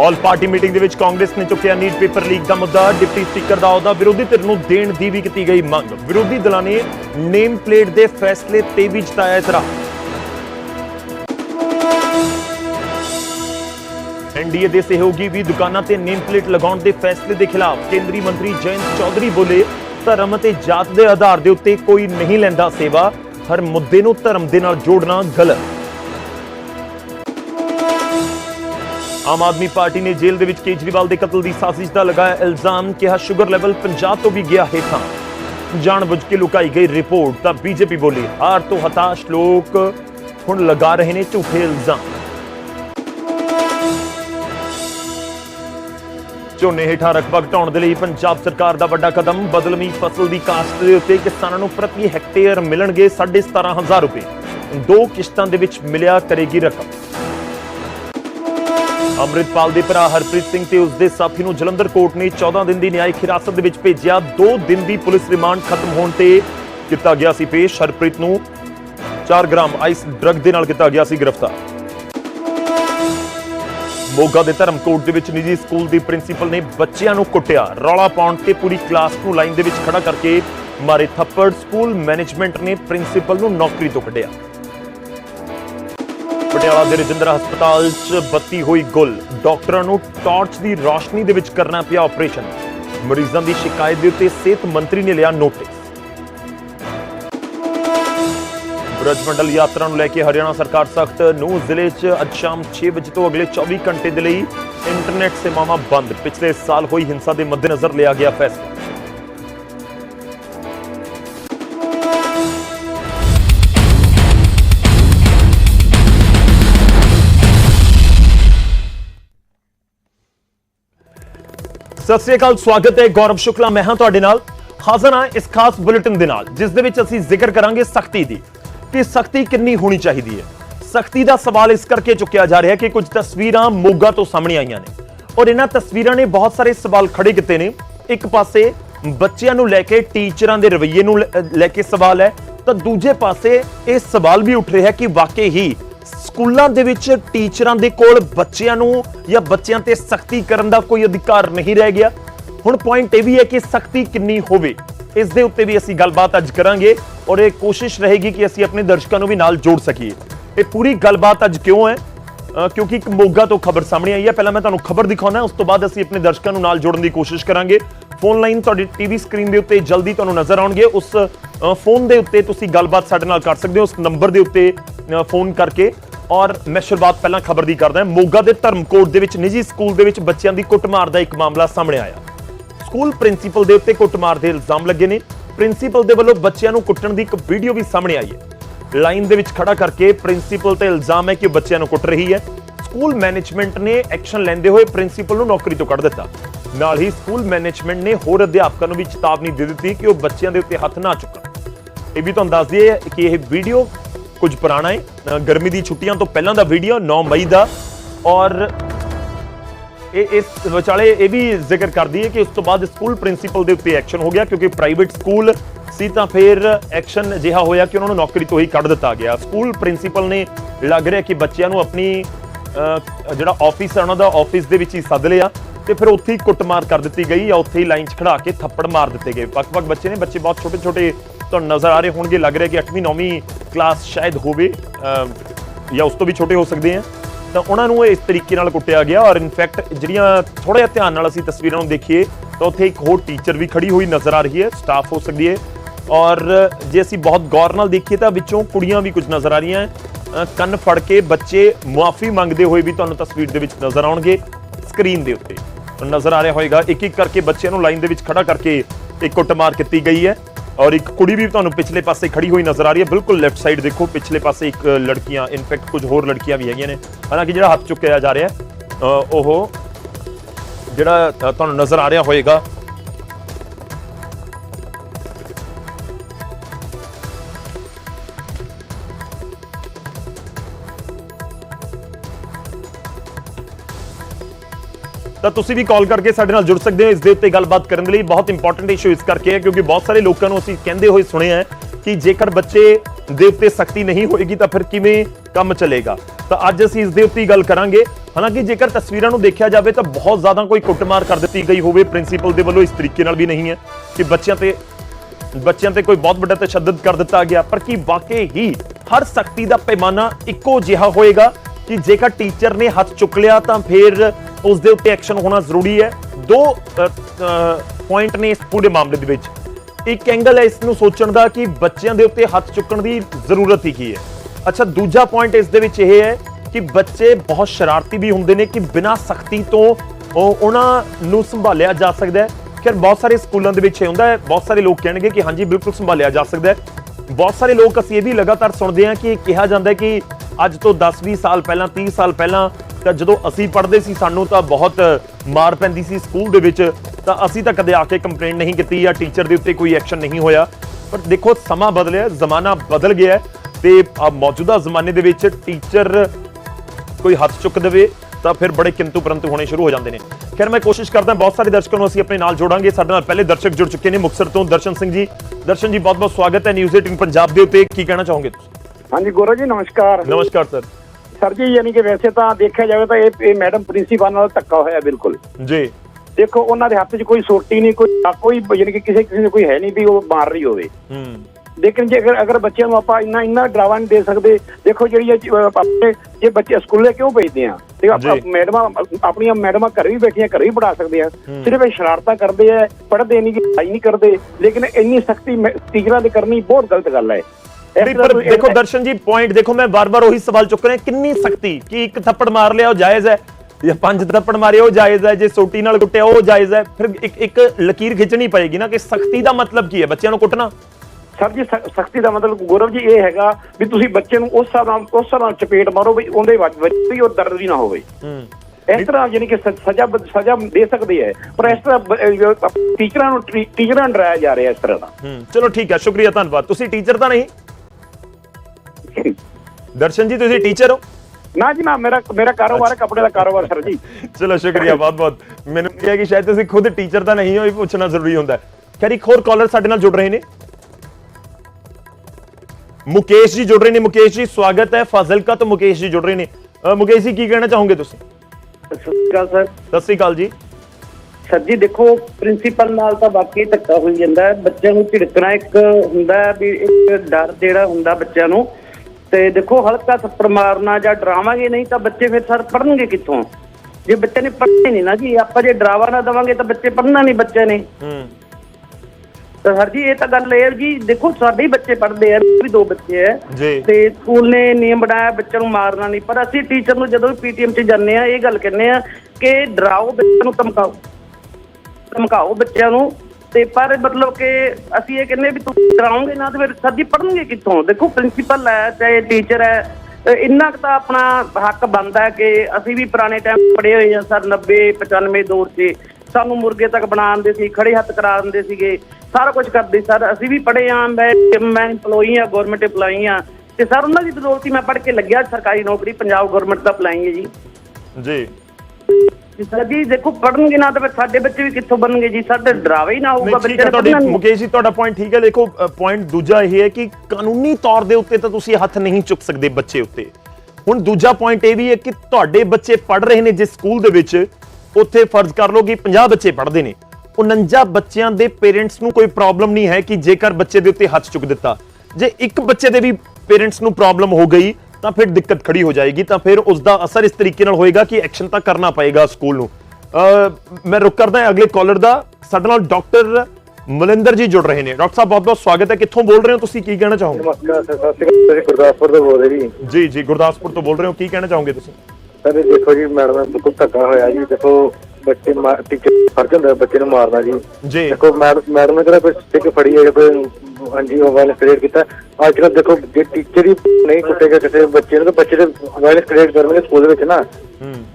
All party meeting ਦੇ ਵਿੱਚ ਕਾਂਗਰਸ ਨੇ ਚੁੱਕਿਆ ਨੀਟ ਪੇਪਰ ਲੀਕ ਦਾ ਮੁੱਦਾ। ਡਿਪਟੀ ਸਪੀਕਰ ਦਾ ਅਹੁਦਾ ਵਿਰੋਧੀ ਧਿਰ ਨੂੰ ਦੇਣ ਦੀ ਵੀ ਕੀਤੀ ਗਈ ਮੰਗ। ਵਿਰੋਧੀ ਦਲਾਂ ਨੇ ਨੇਮ ਪਲੇਟ ਦੇ ਫੈਸਲੇ ਤੇ ਵੀ ਜਤਾਇਆ ਇਤਰਾਜ਼। ਐਨਡੀਏ ਦੇ ਸਹਿਯੋਗੀ ਵੀ ਦੁਕਾਨਾਂ ਤੇ ਨੇਮ ਪਲੇਟ ਲਗਾਉਣ ਦੇ ਫੈਸਲੇ ਦੇ ਖਿਲਾਫ ਕੇਂਦਰੀ ਮੰਤਰੀ ਜਯੰਤ ਚੌਧਰੀ ਬੋਲੇ, ਧਰਮ ਅਤੇ ਜਾਤ ਦੇ ਆਧਾਰ ਦੇ ਉੱਤੇ ਕੋਈ ਨਹੀਂ ਲੈਂਦਾ ਸੇਵਾ। ਹਰ ਮੁੱਦੇ ਨੂੰ ਧਰਮ ਦੇ ਨਾਲ ਜੋੜਨਾ ਗਲਤ। ਆਮ ਆਦਮੀ ਪਾਰਟੀ ਨੇ ਜੇਲ੍ਹ ਦੇ ਵਿੱਚ ਕੇਜਰੀਵਾਲ ਦੇ ਕਤਲ ਦੀ ਸਾਜ਼ਿਸ਼ ਦਾ ਲਗਾਇਆ ਇਲਜ਼ਾਮ, ਕਿਹਾ ਸ਼ੂਗਰ ਲੈਵਲ 50 ਤੋਂ ਵੀ ਗਿਆ ਹੇਠਾਂ। ਜਾਣਬੁੱਝ ਕੇ ਲੁਕਾਈ ਗਈ ਰਿਪੋਰਟ, ਤਾਂ ਬੀਜੇਪੀ ਬੋਲੀ, ਹਾਰ ਤੋਂ ਹਤਾਸ਼ ਲੋਕ ਹੁਣ ਲਗਾ ਰਹੇ ਨੇ ਝੂਠੇ ਇਲਜ਼ਾਮ। ਝੋਨੇ ਹੇਠਾਂ ਰਕਬਾ ਘਟਾਉਣ ਦੇ ਲਈ ਪੰਜਾਬ ਸਰਕਾਰ ਦਾ ਵੱਡਾ ਕਦਮ, ਬਦਲਵੀਂ ਫਸਲ ਦੀ ਕਾਸ਼ਤ ਦੇ ਉੱਤੇ ਕਿਸਾਨਾਂ ਨੂੰ ਪ੍ਰਤੀ ਹੈਕਟੇਅਰ ਮਿਲਣਗੇ 17500 ਰੁਪਏ। ਦੋ ਕਿਸ਼ਤਾਂ ਦੇ ਵਿੱਚ ਮਿਲਿਆ ਕਰੇਗੀ ਰਕਮ। ਅੰਮ੍ਰਿਤਪਾਲ ਦੇ ਭਰਾ ਹਰਪ੍ਰੀਤ ਸਿੰਘ ਤੇ ਉਸਦੇ ਸਾਥੀ ਨੂੰ ਜਲੰਧਰ ਕੋਰਟ ਨੇ 14 ਦਿਨ ਦੀ ਨਿਆਇਕ ਹਿਰਾਸਤ ਦੇ ਵਿੱਚ ਭੇਜਿਆ। 2 ਦਿਨ ਦੀ ਪੁਲਿਸ ਰਿਮਾਂਡ ਖਤਮ ਹੋਣ ਤੇ ਕੀਤਾ ਗਿਆ ਸੀ ਪੇਸ਼। ਹਰਪ੍ਰੀਤ ਨੂੰ 4 ਗ੍ਰਾਮ ਆਈਸ ਡਰੱਗ ਦੇ ਨਾਲ ਕੀਤਾ ਗਿਆ ਸੀ ਗ੍ਰਿਫਤਾਰ। ਮੋਗਾ ਦੇ ਧਰਮਕੋਟ ਦੇ ਵਿੱਚ ਨਿੱਜੀ ਸਕੂਲ ਦੀ ਪ੍ਰਿੰਸੀਪਲ ਨੇ ਬੱਚਿਆਂ ਨੂੰ ਕੁੱਟਿਆ। ਰੌਲਾ ਪਾਉਣ ਤੇ ਪੂਰੀ ਕਲਾਸ ਨੂੰ ਲਾਈਨ ਦੇ ਵਿੱਚ ਖੜਾ ਕਰਕੇ ਮਾਰੇ ਥੱਪੜ। ਸਕੂਲ ਮੈਨੇਜਮੈਂਟ ਨੇ ਪ੍ਰਿੰਸੀਪਲ ਨੂੰ ਨੌਕਰੀ ਤੋਂ ਕੱਢਿਆ। ਪਟਿਆਲਾ ਦੇ ਰਜਿੰਦਰਾ ਹਸਪਤਾਲ 'ਚ ਬੱਤੀ ਹੋਈ ਗੁੱਲ। ਡਾਕਟਰਾਂ ਨੂੰ ਟਾਰਚ ਦੀ ਰੋਸ਼ਨੀ ਦੇ ਵਿੱਚ ਕਰਨਾ ਪਿਆ ਆਪਰੇਸ਼ਨ। ਮਰੀਜ਼ਾਂ ਦੀ ਸ਼ਿਕਾਇਤ ਦੇ ਉੱਤੇ ਸਿਹਤ ਮੰਤਰੀ ਨੇ ਲਿਆ ਨੋਟਿਸ। ਬ੍ਰਜ ਮੰਡਲ ਯਾਤਰਾ ਨੂੰ ਲੈ ਕੇ ਹਰਿਆਣਾ ਸਰਕਾਰ ਸਖਤ ਨੂੰ ਜ਼ਿਲ੍ਹੇ 'ਚ ਅੱਜ ਸ਼ਾਮ 6 ਵਜੇ ਤੋਂ ਅਗਲੇ 24 ਘੰਟੇ ਦੇ ਲਈ ਇੰਟਰਨੈਟ ਸੇਵਾਵਾਂ ਬੰਦ। ਪਿਛਲੇ ਸਾਲ ਹੋਈ ਹਿੰਸਾ ਦੇ ਮੱਦੇਨਜ਼ਰ ਲਿਆ ਗਿਆ ਫੈਸਲਾ। ਸਤਿ ਸ੍ਰੀ ਅਕਾਲ, ਸਵਾਗਤ ਹੈ ਗੌਰਵ ਸ਼ੁਕਲਾ, ਮੈਂ ਹਾਂ ਤੁਹਾਡੇ ਨਾਲ। ਹਾਜ਼ਰ ਹਾਂ ਇਸ ਖਾਸ ਬੁਲੇਟਿਨ ਦੇ ਨਾਲ, ਜਿਸ ਦੇ ਵਿੱਚ ਅਸੀਂ ਜ਼ਿਕਰ ਕਰਾਂਗੇ ਸਖਤੀ ਦੀ, ਕਿ ਸਖਤੀ ਕਿੰਨੀ ਹੋਣੀ ਚਾਹੀਦੀ ਹੈ। ਸਖਤੀ ਦਾ ਸਵਾਲ ਇਸ ਕਰਕੇ ਚੁੱਕਿਆ ਜਾ ਰਿਹਾ ਕਿ ਕੁਝ ਤਸਵੀਰਾਂ ਮੋਗਾ ਤੋਂ ਸਾਹਮਣੇ ਆਈਆਂ ਨੇ। ਔਰ ਇਹਨਾਂ ਤਸਵੀਰਾਂ ਨੇ ਬਹੁਤ ਸਾਰੇ ਸਵਾਲ ਖੜੇ ਕੀਤੇ ਨੇ। ਇੱਕ ਪਾਸੇ ਬੱਚਿਆਂ ਨੂੰ ਲੈ ਕੇ ਟੀਚਰਾਂ ਦੇ ਰਵੱਈਏ ਨੂੰ ਲੈ- ਲੈ ਕੇ ਸਵਾਲ ਹੈ, ਤਾਂ ਦੂਜੇ ਪਾਸੇ ਇਹ ਸਵਾਲ ਵੀ ਉੱਠ ਰਿਹਾ ਕਿ ਵਾਕਈ ਹੀ ਸਕੂਲਾਂ ਦੇ ਵਿੱਚ ਟੀਚਰਾਂ ਦੇ ਕੋਲ ਬੱਚਿਆਂ ਨੂੰ ਜਾਂ ਬੱਚਿਆਂ ਤੇ ਸਖਤੀ ਕਰਨ ਦਾ ਕੋਈ ਅਧਿਕਾਰ ਨਹੀਂ ਰਹਿ ਗਿਆ। ਹੁਣ ਪੁਆਇੰਟ ਇਹ ਵੀ ਹੈ ਕਿ ਸਖਤੀ ਕਿੰਨੀ ਹੋਵੇ। ਇਸ ਦੇ ਉੱਤੇ ਵੀ ਅਸੀਂ ਗੱਲਬਾਤ ਅੱਜ ਕਰਾਂਗੇ ਔਰ ਇਹ ਕੋਸ਼ਿਸ਼ ਰਹੇਗੀ ਕਿ ਅਸੀਂ ਆਪਣੇ ਦਰਸ਼ਕਾਂ ਨੂੰ ਵੀ ਨਾਲ ਜੋੜ ਸਕੀਏ। ਇਹ ਪੂਰੀ ਗੱਲਬਾਤ ਅੱਜ ਕਿਉਂ ਹੈ? ਕਿਉਂਕਿ ਇੱਕ ਮੋਗਾ ਤੋਂ ਖਬਰ ਸਾਹਮਣੇ ਆਈ ਹੈ। ਪਹਿਲਾਂ ਮੈਂ ਤੁਹਾਨੂੰ ਖਬਰ ਦਿਖਾਉਣਾ, ਉਸ ਤੋਂ ਬਾਅਦ ਅਸੀਂ ਆਪਣੇ ਦਰਸ਼ਕਾਂ ਨੂੰ ਨਾਲ ਜੋੜਨ ਦੀ ਕੋਸ਼ਿਸ਼ ਕਰਾਂਗੇ। ਫੋਨ ਲਾਈਨ ਤੁਹਾਡੀ ਟੀਵੀ ਸਕਰੀਨ ਦੇ ਉੱਤੇ ਜਲਦੀ ਤੁਹਾਨੂੰ ਨਜ਼ਰ ਆਉਣਗੇ। ਉਸ ਫੋਨ ਦੇ ਉੱਤੇ ਤੁਸੀਂ ਗੱਲਬਾਤ ਸਾਡੇ ਨਾਲ ਕਰ ਸਕਦੇ ਹੋ, ਉਸ ਨੰਬਰ ਦੇ ਉੱਤੇ ਫੋਨ ਕਰਕੇ। ਔਰ ਮੈਂ ਸ਼ੁਰੂਆਤ ਪਹਿਲਾਂ ਖਬਰ ਦੀ ਕਰਦਾ ਮੋਗਾ ਦੇ ਧਰਮਕੋਟ ਦੇ ਵਿੱਚ, ਨਿੱਜੀ ਸਕੂਲ ਦੇ ਵਿੱਚ ਬੱਚਿਆਂ ਦੀ ਕੁੱਟਮਾਰ ਦਾ ਇੱਕ ਮਾਮਲਾ ਸਾਹਮਣੇ ਆਇਆ। ਸਕੂਲ ਪ੍ਰਿੰਸੀਪਲ ਦੇ ਉੱਤੇ ਕੁੱਟਮਾਰ ਦੇ ਇਲਜ਼ਾਮ ਲੱਗੇ ਨੇ। ਪ੍ਰਿੰਸੀਪਲ ਦੇ ਵੱਲੋਂ ਬੱਚਿਆਂ ਨੂੰ ਕੁੱਟਣ ਦੀ ਇੱਕ ਵੀਡੀਓ ਵੀ ਸਾਹਮਣੇ ਆਈ ਹੈ। ਲਾਈਨ ਦੇ ਵਿੱਚ ਖੜਾ ਕਰਕੇ ਪ੍ਰਿੰਸੀਪਲ ਤੇ ਇਲਜ਼ਾਮ ਹੈ ਕਿ ਉਹ ਬੱਚਿਆਂ ਨੂੰ ਕੁੱਟ ਰਹੀ ਹੈ। ਸਕੂਲ ਮੈਨੇਜਮੈਂਟ ਨੇ ਐਕਸ਼ਨ ਲੈਂਦੇ ਹੋਏ ਪ੍ਰਿੰਸੀਪਲ ਨੂੰ ਨੌਕਰੀ ਤੋਂ ਕੱਢ ਦਿੱਤਾ। ਨਾਲ ਹੀ ਸਕੂਲ ਮੈਨੇਜਮੈਂਟ ਨੇ ਹੋਰ ਅਧਿਆਪਕਾਂ ਨੂੰ ਵੀ ਚੇਤਾਵਨੀ ਦੇ ਦਿੱਤੀ ਕਿ ਉਹ ਬੱਚਿਆਂ ਦੇ ਉੱਤੇ ਹੱਥ ਨਾ ਚੁੱਕਣ। ਇਹ ਵੀ ਤੁਹਾਨੂੰ ਦੱਸ ਦਈਏ ਕਿ ਇਹ ਵੀਡੀਓ ਕੁਝ ਪੁਰਾਣਾ ਹੈ ਗਰਮੀ ਦੀ ਛੁੱਟੀਆਂ ਤੋਂ ਪਹਿਲਾਂ ਦਾ ਵੀਡੀਓ 9 ਮਈ ਦਾ। ਔਰ ਇਹ ਇਸ ਵਿਚਾਲੇ ਇਹ ਵੀ ਜ਼ਿਕਰ ਕਰਦੀ ਹੈ ਕਿ ਉਸ ਤੋਂ ਬਾਅਦ ਸਕੂਲ ਪ੍ਰਿੰਸੀਪਲ ਦੇ ਉੱਤੇ ਐਕਸ਼ਨ ਹੋ ਗਿਆ, ਕਿਉਂਕਿ ਪ੍ਰਾਈਵੇਟ ਸਕੂਲ ਸੀ ਤਾਂ ਫਿਰ ਐਕਸ਼ਨ ਅਜਿਹਾ ਹੋਇਆ ਕਿ ਉਹਨਾਂ ਨੂੰ ਨੌਕਰੀ ਤੋਂ ਹੀ ਕੱਢ ਦਿੱਤਾ ਗਿਆ। ਸਕੂਲ ਪ੍ਰਿੰਸੀਪਲ ਨੇ ਲੱਗ ਰਿਹਾ ਕਿ ਬੱਚਿਆਂ ਨੂੰ ਆਪਣੀ ਜਿਹੜਾ ਆਫਿਸ ਹੈ, ਉਹਨਾਂ ਦਾ ਆਫਿਸ ਦੇ ਵਿੱਚ ਹੀ ਸੱਦ ਲਿਆ ਤੇ ਫਿਰ ਉੱਥੇ ਹੀ ਕੁੱਟਮਾਰ ਕਰ ਦਿੱਤੀ ਗਈ ਜਾਂ ਉੱਥੇ ਹੀ ਲਾਈਨ 'ਚ ਖੜਾ ਕੇ ਥੱਪੜ ਮਾਰ ਦਿੱਤੇ ਗਏ। ਵੱਖ-ਵੱਖ ਬੱਚੇ ਨੇ, ਬੱਚੇ ਬਹੁਤ ਛੋਟੇ-ਛੋਟੇ ਤੁਹਾਨੂੰ ਨਜ਼ਰ ਆ ਰਹੇ ਹੋਣਗੇ, ਲੱਗ ਰਿਹਾ ਕਿ 8ਵੀਂ 9ਵੀਂ ਕਲਾਸ ਸ਼ਾਇਦ ਹੋਵੇ ਜਾਂ ਉਸ ਤੋਂ ਵੀ ਛੋਟੇ ਹੋ ਸਕਦੇ ਆ। ਤਾਂ ਉਹਨਾਂ ਨੂੰ ਇਸ ਤਰੀਕੇ ਨਾਲ ਕੁੱਟਿਆ ਗਿਆ ਔਰ ਇਨਫੈਕਟ ਜਿਹੜੀਆਂ ਥੋੜਾ ਜਿਹਾ ਧਿਆਨ ਨਾਲ ਅਸੀਂ ਤਸਵੀਰਾਂ ਨੂੰ ਦੇਖੀਏ, ਤਾਂ ਉੱਥੇ ਇੱਕ ਹੋਰ ਟੀਚਰ ਵੀ ਖੜੀ ਹੋਈ ਨਜ਼ਰ ਆ ਰਹੀ ਹੈ ਸਟਾਫ ਹੋ ਸਕਦੀ ਹੈ। ਔਰ ਜੇ ਅਸੀਂ ਬਹੁਤ ਗੌਰ ਨਾਲ ਦੇਖੀਏ ਤਾਂ ਵਿੱਚੋਂ ਕੁੜੀਆਂ ਵੀ ਕੁਝ ਨਜ਼ਰ ਆ ਰਹੀਆਂ ਕੰਨ ਫੜ ਕੇ ਬੱਚੇ ਮੁਆਫੀ ਮੰਗਦੇ ਹੋਏ ਵੀ ਤੁਹਾਨੂੰ ਤਸਵੀਰ ਦੇ ਵਿੱਚ ਨਜ਼ਰ ਆਉਣਗੇ ਸਕਰੀਨ ਦੇ ਉੱਤੇ। ਨਜ਼ਰ ਆ ਰਿਹਾ ਹੋਏਗਾ ਇੱਕ ਇੱਕ ਕਰਕੇ ਬੱਚਿਆਂ ਨੂੰ ਲਾਈਨ ਦੇ ਵਿੱਚ ਖੜਾ ਕਰਕੇ ਇੱਕ ਕੁੱਟਮਾਰ ਕੀਤੀ ਗਈ ਹੈ। ਔਰ ਇੱਕ ਕੁੜੀ ਵੀ ਤੁਹਾਨੂੰ ਪਿਛਲੇ ਪਾਸੇ ਖੜੀ ਹੋਈ ਨਜ਼ਰ ਆ ਰਹੀ ਹੈ। ਬਿਲਕੁਲ ਲੈਫਟ ਸਾਈਡ ਦੇਖੋ, ਪਿਛਲੇ ਪਾਸੇ ਇੱਕ ਲੜਕੀਆਂ ਇਨਫੈਕਟ ਕੁਝ ਹੋਰ ਲੜਕੀਆਂ ਵੀ ਹੈਗੀਆਂ ਨੇ। ਹਾਲਾਂਕਿ ਜਿਹੜਾ ਹੱਥ ਚੁੱਕਿਆ ਜਾ ਰਿਹਾ ਉਹ ਜਿਹੜਾ ਤੁਹਾਨੂੰ ਨਜ਼ਰ ਆ ਰਿਹਾ ਹੋਏਗਾ ਤਾਂ ਤੁਸੀਂ ਵੀ ਕਾਲ ਕਰਕੇ ਸਾਡੇ ਨਾਲ ਜੁੜ ਸਕਦੇ ਹੋ ਇਸ ਦੇ ਉੱਤੇ ਗੱਲਬਾਤ ਕਰਨ ਦੇ ਲਈ। ਬਹੁਤ ਇੰਪੋਰਟੈਂਟ ਇਸ਼ੂ ਇਸ ਕਰਕੇ ਹੈ ਕਿਉਂਕਿ ਬਹੁਤ ਸਾਰੇ ਲੋਕਾਂ ਨੂੰ ਅਸੀਂ ਕਹਿੰਦੇ ਹੋਏ ਸੁਣਿਆ ਹੈ ਕਿ ਜੇਕਰ ਬੱਚੇ ਦੇ ਉੱਤੇ ਸਖਤੀ ਨਹੀਂ ਹੋਏਗੀ ਤਾਂ ਫਿਰ ਕਿਵੇਂ ਕੰਮ ਚੱਲੇਗਾ। ਤਾਂ ਅੱਜ ਅਸੀਂ ਇਸ ਦੇ ਉੱਤੇ ਹੀ ਗੱਲ ਕਰਾਂਗੇ। ਹਾਲਾਂਕਿ ਜੇਕਰ ਤਸਵੀਰਾਂ ਨੂੰ ਦੇਖਿਆ ਜਾਵੇ ਤਾਂ ਬਹੁਤ ਜ਼ਿਆਦਾ ਕੋਈ ਕੁੱਟਮਾਰ ਕਰ ਦਿੱਤੀ ਗਈ ਹੋਵੇ। ਪ੍ਰਿੰਸੀਪਲ ਦੇ ਵੱਲੋਂ ਇਸ ਤਰੀਕੇ ਨਾਲ ਵੀ ਨਹੀਂ ਹੈ ਕਿ ਬੱਚਿਆਂ ਤੇ ਬੱਚਿਆਂ ਤੇ ਕੋਈ ਬਹੁਤ ਵੱਡਾ ਤਸ਼ੱਦਦ ਕਰ ਦਿੱਤਾ ਗਿਆ। ਪਰ ਕੀ ਵਾਕਈ ਹੀ ਹਰ ਸਖਤੀ ਦਾ ਪੈਮਾਨਾ ਇੱਕੋ ਜਿਹਾ ਹੋਏਗਾ? ਕਿ ਜੇਕਰ ਟੀਚਰ ਨੇ ਹੱਥ ਚੁੱਕ ਲਿਆ ਤਾਂ ਫਿਰ ਉਸ ਦੇ ਉੱਤੇ ਐਕਸ਼ਨ ਹੋਣਾ ਜ਼ਰੂਰੀ ਹੈ। ਦੋ ਪੁਆਇੰਟ ਨੇ ਇਸ ਪੂਰੇ ਮਾਮਲੇ ਦੇ ਵਿੱਚ। ਇੱਕ ਐਂਗਲ ਹੈ ਇਸ ਨੂੰ ਸੋਚਣ ਦਾ ਕਿ ਬੱਚਿਆਂ ਦੇ ਉੱਤੇ ਹੱਥ ਚੁੱਕਣ ਦੀ ਜ਼ਰੂਰਤ ਹੀ ਕੀ ਹੈ। ਅੱਛਾ, ਦੂਜਾ ਪੁਆਇੰਟ ਇਸ ਦੇ ਵਿੱਚ ਇਹ ਹੈ ਕਿ ਬੱਚੇ ਬਹੁਤ ਸ਼ਰਾਰਤੀ ਵੀ ਹੁੰਦੇ ਨੇ ਕਿ ਬਿਨਾਂ ਸਖਤੀ ਤੋਂ ਉਹਨਾਂ ਨੂੰ ਸੰਭਾਲਿਆ ਜਾ ਸਕਦਾ ਹੈ। ਖੈਰ, ਬਹੁਤ ਸਾਰੇ ਸਕੂਲਾਂ ਦੇ ਵਿੱਚ ਇਹ ਹੁੰਦਾ ਹੈ, ਬਹੁਤ ਸਾਰੇ ਲੋਕ ਕਹਿਣਗੇ ਕਿ ਹਾਂਜੀ, ਬਿਲਕੁਲ ਸੰਭਾਲਿਆ ਜਾ ਸਕਦਾ ਹੈ। ਬਹੁਤ ਸਾਰੇ ਲੋਕ ਅਸੀਂ ਇਹ ਵੀ ਲਗਾਤਾਰ ਸੁਣਦੇ ਹਾਂ ਕਿ ਕਿਹਾ ਜਾਂਦਾ ਹੈ ਕਿ ਅੱਜ ਤੋਂ 10-20 ਸਾਲ ਪਹਿਲਾਂ 30 ਸਾਲ ਪਹਿਲਾਂ ਤਾਂ ਜਦੋਂ ਅਸੀਂ ਪੜ੍ਹਦੇ ਸੀ, ਸਾਨੂੰ ਤਾਂ ਬਹੁਤ ਮਾਰ ਪੈਂਦੀ ਸੀ ਸਕੂਲ ਦੇ ਵਿੱਚ। ਤਾਂ ਅਸੀਂ ਤਾਂ ਕਦੇ ਆ ਕੇ ਕੰਪਲੇਂਟ ਨਹੀਂ ਕੀਤੀ ਜਾਂ ਟੀਚਰ ਦੇ ਉੱਤੇ ਕੋਈ ਐਕਸ਼ਨ ਨਹੀਂ ਹੋਇਆ। ਪਰ ਦੇਖੋ, ਸਮਾਂ ਬਦਲਿਆ, ਜ਼ਮਾਨਾ ਬਦਲ ਗਿਆ ਹੈ ਤੇ ਮੌਜੂਦਾ ਜ਼ਮਾਨੇ ਦੇ ਵਿੱਚ ਟੀਚਰ ਕੋਈ ਹੱਥ ਚੁੱਕ ਦੇਵੇ ਤਾਂ ਫਿਰ ਬੜੇ ਕਿੰਤੂ ਪਰੰਤੂ ਹੋਣੇ ਸ਼ੁਰੂ ਹੋ ਜਾਂਦੇ ਨੇ। ਖੈਰ, ਮੈਂ ਕੋਸ਼ਿਸ਼ ਕਰਦਾ ਬਹੁਤ ਸਾਰੇ ਦਰਸ਼ਕਾਂ ਨੂੰ ਅਸੀਂ ਆਪਣੇ ਨਾਲ ਜੋੜਾਂਗੇ। ਸਾਡੇ ਨਾਲ ਪਹਿਲੇ ਦਰਸ਼ਕ ਜੁੜ ਚੁੱਕੇ ਨੇ ਮੁਕਤਸਰ ਤੋਂ ਦਰਸ਼ਨ ਸਿੰਘ ਜੀ। ਦਰਸ਼ਨ ਜੀ ਬਹੁਤ ਬਹੁਤ ਸਵਾਗਤ ਹੈ ਨਿਊਜ਼ 18 ਪੰਜਾਬ ਦੇ ਉੱਤੇ। ਕੀ ਕਹਿਣਾ ਚਾਹੋਗੇ ਤੁਸੀਂ? ਹਾਂਜੀ ਗੌਰਵ ਜੀ ਨਮਸਕਾਰ। ਨਮਸਕਾਰ ਸਰ। ਸਰ ਜੀ ਯਾਨੀ ਕਿ ਵੈਸੇ ਤਾਂ ਦੇਖਿਆ ਜਾਵੇ ਤਾਂ ਇਹ ਇਹ ਮੈਡਮ ਪ੍ਰਿੰਸੀਪਲ ਨਾਲ ਧੱਕਾ ਹੋਇਆ ਬਿਲਕੁਲ। ਜੀ। ਦੇਖੋ ਉਹਨਾਂ ਦੇ ਹੱਥ 'ਚ ਕੋਈ ਸੋਟੀ ਨਹੀਂ ਕੋਈ ਕੋਈ ਯਾਨੀ ਕਿ ਕਿਸੇ ਕਿਸੇ ਨੂੰ ਕੋਈ ਹੈ ਨਹੀਂ ਵੀ ਉਹ ਮਾਰ ਰਹੀ ਹੋਵੇ। ਹੂੰ। ਲੇਕਿਨ ਜੇ ਅਗਰ ਅਗਰ ਬੱਚਿਆਂ ਨੂੰ ਆਪਾਂ ਇੰਨਾ ਇੰਨਾ ਡਰਾਵਾ ਨਹੀਂ ਦੇ ਸਕਦੇ ਦੇਖੋ ਜਿਹੜੀ ਆਪਣੇ ਜੇ ਬੱਚੇ ਸਕੂਲੇ ਕਿਉਂ ਭੇਜਦੇ ਆ? ਤੇ ਆਪਾਂ। ਮੈਡਮਾਂ ਆਪਣੀਆਂ ਮੈਡਮਾਂ ਘਰ ਵੀ ਬੈਠੀਆਂ ਘਰ ਵੀ ਪੜਾ ਸਕਦੇ ਆ। ਸਿਰਫ ਇਹ ਸ਼ਰਾਰਤਾਂ ਕਰਦੇ ਆ ਪੜ੍ਹਦੇ ਨਹੀਂ ਪੜ੍ਹਾਈ ਨਹੀਂ ਕਰਦੇ। ਲੇਕਿਨ ਇੰਨੀ ਸਖਤੀ ਟੀਚਰਾਂ ਦੇ ਕਰਨੀ ਬਹੁਤ ਗਲਤ ਗੱਲ ਹੈ। ਤਰ੍ਹਾਂ ਪਰ ਦੇਖੋ ਦਰਸ਼ਨ ਜੀ ਪੁਆਇੰਟ ਦੇਖੋ ਮੈਂ ਬਾਰ-ਬਾਰ ਉਹੀ ਸਵਾਲ ਚੁੱਕ ਰਿਹਾ ਕਿੰਨੀ ਸਖਤੀ? ਕਿ ਇੱਕ ਥੱਪੜ ਮਾਰ ਲਿਆ ਉਹ ਜਾਇਜ਼ ਹੈ? ਜਾਂ ਪੰਜ ਥੱਪੜ ਮਾਰੇ ਉਹ ਜਾਇਜ਼ ਹੈ? ਜੇ ਸੋਟੀ ਨਾਲ ਕੁੱਟਿਆ ਉਹ ਜਾਇਜ਼ ਹੈ? ਫਿਰ ਇੱਕ ਇੱਕ ਲਕੀਰ ਖਿੱਚਣੀ ਪਏਗੀ ਨਾ ਕਿ ਸਖਤੀ ਦਾ ਮਤਲਬ ਕੀ ਹੈ? ਬੱਚਿਆਂ ਨੂੰ ਕੁੱਟਣਾ? ਸਰ ਜੀ ਸਖਤੀ ਦਾ ਮਤਲਬ ਗੌਰਵ ਜੀ ਇਹ ਹੈਗਾ ਵੀ ਤੁਸੀਂ ਬੱਚੇ ਨੂੰ ਉਸ ਹਿਸਾਬ ਨਾਲ ਉਸ ਹਿਸਾਬ ਨਾਲ ਚਪੇਟ ਮਾਰੋ ਵੀ ਉਹਦੇ ਵੱਜ ਵੱਜ ਵੀ ਉਹ ਦਰਦ ਵੀ ਨਾ ਹੋਵੇ। ਹੂੰ। ਇਸ ਤਰ੍ਹਾਂ ਯਾਨੀ ਕਿ ਸਜ਼ਾ ਸਜ਼ਾ ਦੇ ਸਕਦੇ ਹੈ ਪਰ ਇਸ ਤਰ੍ਹਾਂ ਟੀਚਰਾਂ ਨੂੰ ਟੀਚਰਾਂ ਡਰਾਇਆ ਜਾ ਰਿਹਾ ਇਸ ਤਰ੍ਹਾਂ ਦਾ। ਚਲੋ ਠੀਕ ਹੈ ਸ਼ੁਕਰੀਆ ਧੰਨਵਾਦ। ਤੁਸੀਂ ਟੀਚਰ ਤਾਂ ਨਹੀਂ? ਦਰਸ਼ਨ ਜੀ ਤੁਸੀਂ ਟੀਚਰ ਹੋ? ਨਾ ਜੀ ਨਾ ਮੇਰਾ ਮੇਰਾ ਕਾਰੋਬਾਰ ਹੈ ਕੱਪੜੇ ਦਾ ਕਾਰੋਬਾਰ ਸਰ ਜੀ। ਚਲੋ ਸ਼ੁਕਰੀਆ ਬਹੁਤ ਬਹੁਤ। ਮੈਨੂੰ ਇਹ ਹੈ ਕਿ ਸ਼ਾਇਦ ਤੁਸੀਂ ਖੁਦ ਟੀਚਰ ਤਾਂ ਨਹੀਂ ਹੋ ਇਹ ਪੁੱਛਣਾ ਜ਼ਰੂਰੀ ਹੁੰਦਾ ਹੈ। ਖੈਰ ਇੱਕ ਹੋਰ ਕਾਲਰ ਸਾਡੇ ਨਾਲ ਜੁੜ ਰਹੇ ਨੇ। ਮੁਕੇਸ਼ ਜੀ ਜੁੜ ਰਹੇ ਨੇ ਮੁਕੇਸ਼ ਜੀ ਸਵਾਗਤ ਹੈ। ਫਾਜ਼ਿਲਕਾ ਤੋਂ ਮੁਕੇਸ਼ ਜੀ ਜੁੜ ਰਹੇ ਨੇ। ਮੁਕੇਸ਼ ਜੀ ਕੀ ਕਹਿਣਾ ਚਾਹੋਗੇ ਤੁਸੀਂ? ਸਤਿ ਸ਼੍ਰੀ ਅਕਾਲ ਸਰ। ਸਤਿ ਸ੍ਰੀ ਅਕਾਲ ਜੀ। ਸਰ ਜੀ ਦੇਖੋ ਪ੍ਰਿੰਸੀਪਲ ਨਾਲ ਤਾਂ ਵਾਕਈ ਧੱਕਾ ਹੋਈ ਜਾਂਦਾ ਹੈ। ਬੱਚਿਆਂ ਨੂੰ ਝਿੜਕਣਾ ਇੱਕ ਹੁੰਦਾ ਹੈ ਵੀ ਇੱਕ ਡਰ ਜਿਹੜਾ ਹੁੰਦਾ ਬੱਚਿਆਂ ਨੂੰ। ਤੇ ਦੇਖੋ ਹਲਕਾ ਥੱਪੜ ਮਾਰਨਾ ਜਾਂ ਡਰਾਵਾਂਗੇ ਨਹੀਂ ਤਾਂ ਬੱਚੇ ਫਿਰ ਸਰ ਪੜਨਗੇ ਕਿੱਥੋਂ? ਜੇ ਬੱਚੇ ਨੇ ਪੜ੍ਹਨੇ ਨਹੀਂ ਨਾ ਜੀ ਆਪਾਂ ਜੇ ਡਰਾਵਾ ਨਾ ਦਵਾਂਗੇ ਤਾਂ ਬੱਚੇ ਪੜਨਾ ਨਹੀਂ ਬੱਚੇ ਨੇ। ਹੂੰ। ਤਾਂ ਸਰ ਜੀ ਇਹ ਤਾਂ ਗੱਲ ਇਹ ਹੈ ਜੀ ਦੇਖੋ ਸਾਡੇ ਹੀ ਬੱਚੇ ਪੜ੍ਹਦੇ ਆ ਵੀ ਦੋ ਬੱਚੇ ਜੀ। ਤੇ ਸਕੂਲ ਨੇ ਨਿਯਮ ਬਣਾਇਆ ਬੱਚਿਆਂ ਨੂੰ ਮਾਰਨਾ ਨਹੀਂ। ਪਰ ਅਸੀਂ ਟੀਚਰ ਨੂੰ ਜਦੋਂ ਵੀ ਪੀਟੀਐਮ 'ਚ ਜਾਂਦੇ ਆ ਇਹ ਗੱਲ ਕਹਿੰਦੇ ਆ ਕਿ ਡਰਾਓ ਬੱਚਿਆਂ ਨੂੰ ਧਮਕਾਓ। ਧਮਕਾਓ ਬੱਚਿਆਂ ਨੂੰ। ਤੇ ਪਰ ਮਤਲਬ ਕਿ ਅਸੀਂ ਇਹ ਕਹਿੰਦੇ ਵੀ ਤੁਸੀਂ ਡਰਾਓਗੇ ਨਾ ਤੇ ਫਿਰ ਸਰ ਜੀ ਪੜਨਗੇ ਕਿੱਥੋਂ? ਦੇਖੋ ਪ੍ਰਿੰਸੀਪਲ ਹੈ, ਚਾਹੇ ਟੀਚਰ ਹੈ ਇੰਨਾ ਕੁ ਤਾਂ ਆਪਣਾ ਹੱਕ ਬਣਦਾ ਹੈ ਕਿ ਅਸੀਂ ਵੀ ਪੁਰਾਣੇ ਟਾਈਮ ਪੜ੍ਹੇ ਹੋਏ ਆ ਸਰ 90 95 ਦੌਰ 'ਚ। ਸਾਨੂੰ ਮੁਰਗੇ ਤੱਕ ਬਣਾ ਦਿੰਦੇ ਸੀ ਖੜੇ ਹੱਥ ਕਰਾ ਦਿੰਦੇ ਸੀਗੇ। ਸਾਰਾ ਕੁਝ ਕਰਦੇ ਸਰ, ਅਸੀਂ ਵੀ ਪੜ੍ਹੇ ਆ ਮੈਂ ਮੈਂ EMPLOYE ਆ ਗਵਰਨਮੈਂਟ EMPLOYE ਆ ਤੇ ਸਰ, ਉਹਨਾਂ ਦੀ ਬਦੌਲਤ ਹੀ ਮੈਂ ਪੜ੍ਹ ਕੇ ਲੱਗਿਆ ਸਰਕਾਰੀ ਨੌਕਰੀ, ਪੰਜਾਬ ਗਵਰਨਮੈਂਟ ਦਾ ਅਪਲਾਈ ਹੈ ਜੀ। ਜੀ। ਸਰ ਜੀ ਦੇਖੋ ਪੜਨਗੇ ਨਾ ਤਾਂ ਫਿਰ ਸਾਡੇ ਬੱਚੇ ਵੀ ਕਿੱਥੋਂ ਬਣਨਗੇ ਜੀ? ਸਾਡੇ ਡਰਾਵੇ ਹੀ ਨਾ ਹੋਊਗਾ ਨਹੀਂ ਠੀਕ ਬੱਚੇ ਹੈ ਨੇ ਤੁਹਾਡੀ ਪੜ੍ਹਨਾ ਨਹੀਂ। ਮੁਕੇਸ਼ ਜੀ ਤੁਹਾਡਾ ਪੁਆਇੰਟ ਠੀਕ ਹੈ ਦੇਖੋ ਪੁਆਇੰਟ ਦੂਜਾ ਇਹ ਹੈ ਕਿ ਕਾਨੂੰਨੀ ਤੌਰ ਦੇ ਉੱਤੇ ਤਾਂ ਤੁਸੀਂ ਹੱਥ ਨਹੀਂ ਚੁੱਕ ਸਕਦੇ ਬੱਚੇ ਉੱਤੇ। ਹੁਣ ਦੂਜਾ ਪੁਆਇੰਟ ਇਹ ਵੀ ਹੈ ਕਿ ਤੁਹਾਡੇ ਬੱਚੇ ਪੜ ਰਹੇ ਨੇ ਜਿਸ ਸਕੂਲ ਦੇ ਵਿੱਚ ਉੱਥੇ ਫਰਜ਼ ਕਰ ਲਓ ਕਿ 50 ਬੱਚੇ ਪੜ੍ਹਦੇ ਨੇ। 49 ਬੱਚਿਆਂ ਦੇ ਪੇਰੈਂਟਸ ਨੂੰ ਕੋਈ ਪ੍ਰੋਬਲਮ ਨਹੀਂ ਹੈ ਕਿ ਜੇਕਰ ਬੱਚੇ ਦੇ ਉੱਤੇ ਹੱਥ ਚੁੱਕ ਦਿੱਤਾ। ਜੇ ਇੱਕ ਬੱਚੇ ਦੇ ਵੀ ਪੇਰੈਂਟਸ ਨੂੰ ਪ੍ਰੋਬਲਮ ਹੋ ਗਈ ਤਾਂ ਫਿਰ ਦਿੱਕਤ ਖੜੀ ਹੋ ਜਾਏਗੀ ਤਾਂ ਫਿਰ ਉਸ ਦਾ ਅਸਰ ਇਸ ਤਰੀਕੇ ਨਾਲ ਹੋਏਗਾ ਕਿ ਐਕਸ਼ਨ ਤਾਂ ਕਰਨਾ ਪਏਗਾ ਸਕੂਲ ਨੂੰ। ਮੈਂ ਰੁਕ ਕਰਦਾ ਹਾਂ ਅਗਲੇ ਕਾਲਰ ਦਾ। ਸਾਡੇ ਨਾਲ ਡਾਕਟਰ ਮਲਿੰਦਰ ਜੀ ਜੁੜ ਰਹੇ ਨੇ। ਡਾਕਟਰ ਸਾਹਿਬ ਬਹੁਤ ਬਹੁਤ ਸਵਾਗਤ ਹੈ। ਕਿੱਥੋਂ ਬੋਲ ਰਹੇ ਹੋ ਤੁਸੀਂ? ਕੀ ਕਹਿਣਾ ਚਾਹੋਗੇ? ਨਮਸਕਾਰ ਸਰ ਸਤਿ ਸ਼੍ਰੀ ਅਕਾਲ। ਤੁਸੀਂ ਗੁਰਦਾਸਪੁਰ ਤੋਂ ਬੋਲ ਰਹੇ ਜੀ? ਜੀ ਜੀ ਗੁਰਦਾਸਪੁਰ ਤੋਂ ਬੋਲ ਰਹੇ ਹੋ। ਕੀ ਕਹਿਣਾ ਚਾਹੋਗੇ ਤੁਸੀਂ? ਸਰ ਦੇਖੋ ਜੀ ਮੈਡਮ ਬਿਲਕੁਲ ਧੱਕਾ ਹੋਇਆ ਜੀ। ਦੇਖੋ ਬੱਚੇ ਟੀਚਰ ਫਰਜ਼ ਹੁੰਦਾ ਬੱਚੇ ਨੂੰ ਮਾਰਨਾ ਜੀ। ਜੀ। ਦੇਖੋ ਮੈਡਮ ਮੈਡਮ ਨੇ ਕਿਹੜਾ ਕੋਈ ਸਟਿਕ ਫੜੀ ਹੈ ਕੋਈ ਹਾਂਜੀ ਉਹ ਵਾਇਲੈਂਸ ਕ੍ਰੀਏਟ ਕੀਤਾ। ਅੱਜ ਕੱਲ੍ਹ ਦੇਖੋ ਜੇ ਟੀਚਰ ਹੀ ਨਹੀਂ ਕੁੱਟੇਗਾ ਕਿਸੇ ਬੱਚੇ ਨੂੰ ਤਾਂ ਬੱਚੇ ਦੇ ਵਾਇਲੈਂਸ ਕ੍ਰੀਏਟ ਕਰਨਗੇ ਸਕੂਲ ਦੇ ਵਿੱਚ ਨਾ।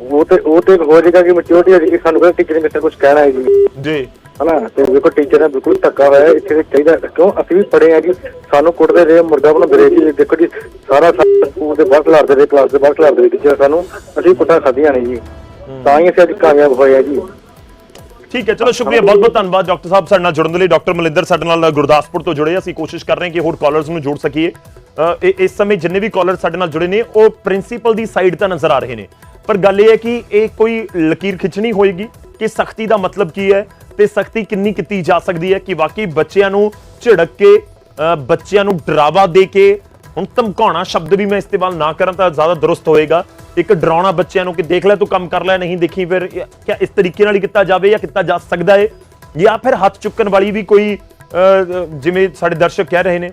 ਉਹ ਤੇ ਉਹ ਤੇ ਹੋ ਜਾਏਗਾ ਕਿ ਮੈਚੁਰਿਟੀ ਆ ਜਾਏਗੀ ਸਾਨੂੰ ਕੋਈ ਟੀਚਰ ਨੇ ਕਿਸੇ ਕੁਝ ਕਹਿਣਾ ਹੈ ਜੀ। ਜੀ। ਹਨਾ ਤੇ ਦੇਖੋ ਟੀਚਰ ਨੇ ਬਿਲਕੁਲ ਧੱਕਾ ਹੋਇਆ। ਇੱਥੇ ਤੇ ਚਾਹੀਦਾ। ਕਿਉਂ? ਅਸੀਂ ਵੀ ਪੜ੍ਹੇ ਆ ਜੀ ਸਾਨੂੰ ਕੁੱਟਦੇ ਰਹੇ ਮੁਰਗਾ ਬਣਾਉਂਦੇ ਰਹੇ ਜੀ ਦੇਖੋ ਜੀ ਸਾਰਾ ਸਕੂਲ ਦੇ ਬਾਹਰ ਖਿਲਾਰਦੇ ਰਹੇ ਕਲਾਸ ਦੇ ਬਾਹਰ ਖਿਲਾਰਦੇ ਰਹੇ ਟੀਚਰ ਸਾਨੂੰ ਅਸੀਂ ਕੁੱਟਾਂ ਖਾਧੀਆਂ ਨੇ ਜੀ। ਤਾਂ ਹੀ ਅਸੀਂ ਅੱਜ ਕਾਮਯਾਬ ਹੋਏ ਆ ਜੀ। ਠੀਕ ਹੈ ਚਲੋ ਸ਼ੁਕਰੀਆ ਬਹੁਤ ਬਹੁਤ ਧੰਨਵਾਦ ਡਾਕਟਰ ਸਾਹਿਬ ਸਾਡੇ ਨਾਲ ਜੁੜਨ ਦੇ ਲਈ। ਡਾਕਟਰ ਮਲਿੰਦਰ ਸਾਡੇ ਨਾਲ ਗੁਰਦਾਸਪੁਰ ਤੋਂ ਜੁੜੇ ਅਸੀਂ ਕੋਸ਼ਿਸ਼ ਕਰ ਰਹੇ ਹਾਂ ਕਿ ਹੋਰ ਕਾਲਰਸ ਨੂੰ ਜੋੜ ਸਕੀਏ। ਇਸ ਸਮੇਂ ਜਿੰਨੇ ਵੀ ਕਾਲਰ ਸਾਡੇ ਨਾਲ ਜੁੜੇ ਨੇ ਉਹ ਪ੍ਰਿੰਸੀਪਲ ਦੀ ਸਾਈਡ ਤਾਂ ਨਜ਼ਰ ਆ ਰਹੇ ਨੇ। ਪਰ ਗੱਲ ਇਹ ਹੈ ਕਿ ਇਹ ਕੋਈ ਲਕੀਰ ਖਿੱਚਣੀ ਹੋਏਗੀ ਕਿ ਸਖਤੀ ਦਾ ਮਤਲਬ ਕੀ ਹੈ ਤੇ ਸਖਤੀ ਕਿੰਨੀ ਕੀਤੀ ਜਾ ਸਕਦੀ ਹੈ ਕਿ ਵਾਕਈ ਬੱਚਿਆਂ ਨੂੰ ਝਿੜਕ ਕੇ ਬੱਚਿਆਂ ਨੂੰ ਡਰਾਵਾ ਦੇ ਕੇ ਹੁਣ ਧਮਕਾਉਣਾ ਸ਼ਬਦ ਵੀ ਮੈਂ ਇਸਤੇਮਾਲ ਨਾ ਕਰਾਂ ਤਾਂ ਜ਼ਿਆਦਾ ਦਰੁਸਤ ਹੋਏਗਾ। ਇੱਕ ਡਰਾਉਣਾ ਬੱਚਿਆਂ ਨੂੰ ਕਿ ਦੇਖ ਲੈ ਤੂੰ ਕੰਮ ਕਰ ਲੈ ਨਹੀਂ ਦੇਖੀ ਫਿਰ ਕਿਆ ਇਸ ਤਰੀਕੇ ਨਾਲ ਹੀ ਕੀਤਾ ਜਾਵੇ ਜਾਂ ਕੀਤਾ ਜਾ ਸਕਦਾ ਹੈ ਜਾਂ ਫਿਰ ਹੱਥ ਚੁੱਕਣ ਵਾਲੀ ਵੀ ਕੋਈ ਜਿਵੇਂ ਸਾਡੇ ਦਰਸ਼ਕ ਕਹਿ ਰਹੇ ਨੇ।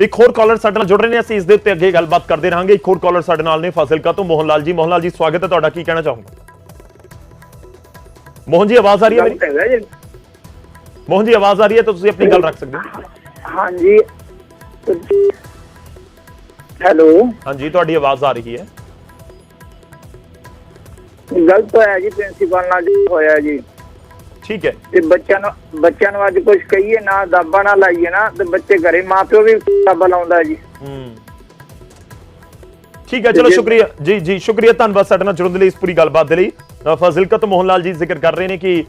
ਇੱਕ ਹੋਰ ਕਾਲਰ ਸਾਡੇ ਨਾਲ ਜੁੜ ਰਹੇ ਨੇ ਅਸੀਂ ਇਸ ਦੇ ਉੱਤੇ ਅੱਗੇ ਗੱਲਬਾਤ ਕਰਦੇ ਰਹਾਂਗੇ। ਇੱਕ ਹੋਰ ਕਾਲਰ ਸਾਡੇ ਨਾਲ ਨੇ ਫਾਜ਼ਿਲਕਾ ਤੋਂ ਮੋਹਨ ਲਾਲ ਜੀ। ਮੋਹਨ ਲਾਲ ਜੀ ਸਵਾਗਤ ਹੈ ਤੁਹਾਡਾ। ਕੀ ਕਹਿਣਾ ਚਾਹੋਗੇ? ਮੋਹਨ ਜੀ ਆਵਾਜ਼ ਆ ਰਹੀ ਹੈ ਮੇਰੀ? ਮੋਹਨ ਜੀ ਆਵਾਜ਼ ਆ ਰਹੀ ਹੈ ਤਾਂ ਤੁਸੀਂ ਆਪਣੀ ਗੱਲ ਰੱਖ ਸਕਦੇ ਹੋ ਹਾਂਜੀ। ਹੈਲੋ। ਹਾਂਜੀ ਤੁਹਾਡੀ ਆਵਾਜ਼ ਆ ਰਹੀ ਹੈ। ਗਲਤ ਹੋਇਆ ਜੀ ਪ੍ਰਿੰਸੀਪਲ ਨਾਲ ਜੋ ਹੋਇਆ ਜੀ। ਠੀਕ ਹੈ। ਤੇ ਬੱਚਿਆਂ ਨੂੰ ਬੱਚਿਆਂ ਨੂੰ ਅੱਜ ਕੁਝ ਕਹੀਏ ਨਾ ਦਾਬਾ ਨਾ ਲਾਈਏ ਨਾ ਤੇ ਬੱਚੇ ਘਰੇ ਮਾਪਿਓ ਵੀ ਦਾਬਾ ਲਾਉਂਦਾ ਜੀ। ਹੂੰ। ਠੀਕ ਹੈ ਚਲੋ ਸ਼ੁਕਰੀਆ। ਜੀ ਜੀ ਸ਼ੁਕਰੀਆ ਧੰਨਵਾਦ ਸਾਡੇ ਨਾਲ ਜੁੜਨ ਦੇ ਲਈ ਇਸ ਪੂਰੀ ਗੱਲਬਾਤ ਦੇ ਲਈ। ਅ, ਫਾਜ਼ਿਲਕਾ ਤੋਂ ਮੋਹਨ ਲਾਲ ਜੀ ਜ਼ਿਕਰ ਕਰ ਰਹੇ ਨੇ ਕਿ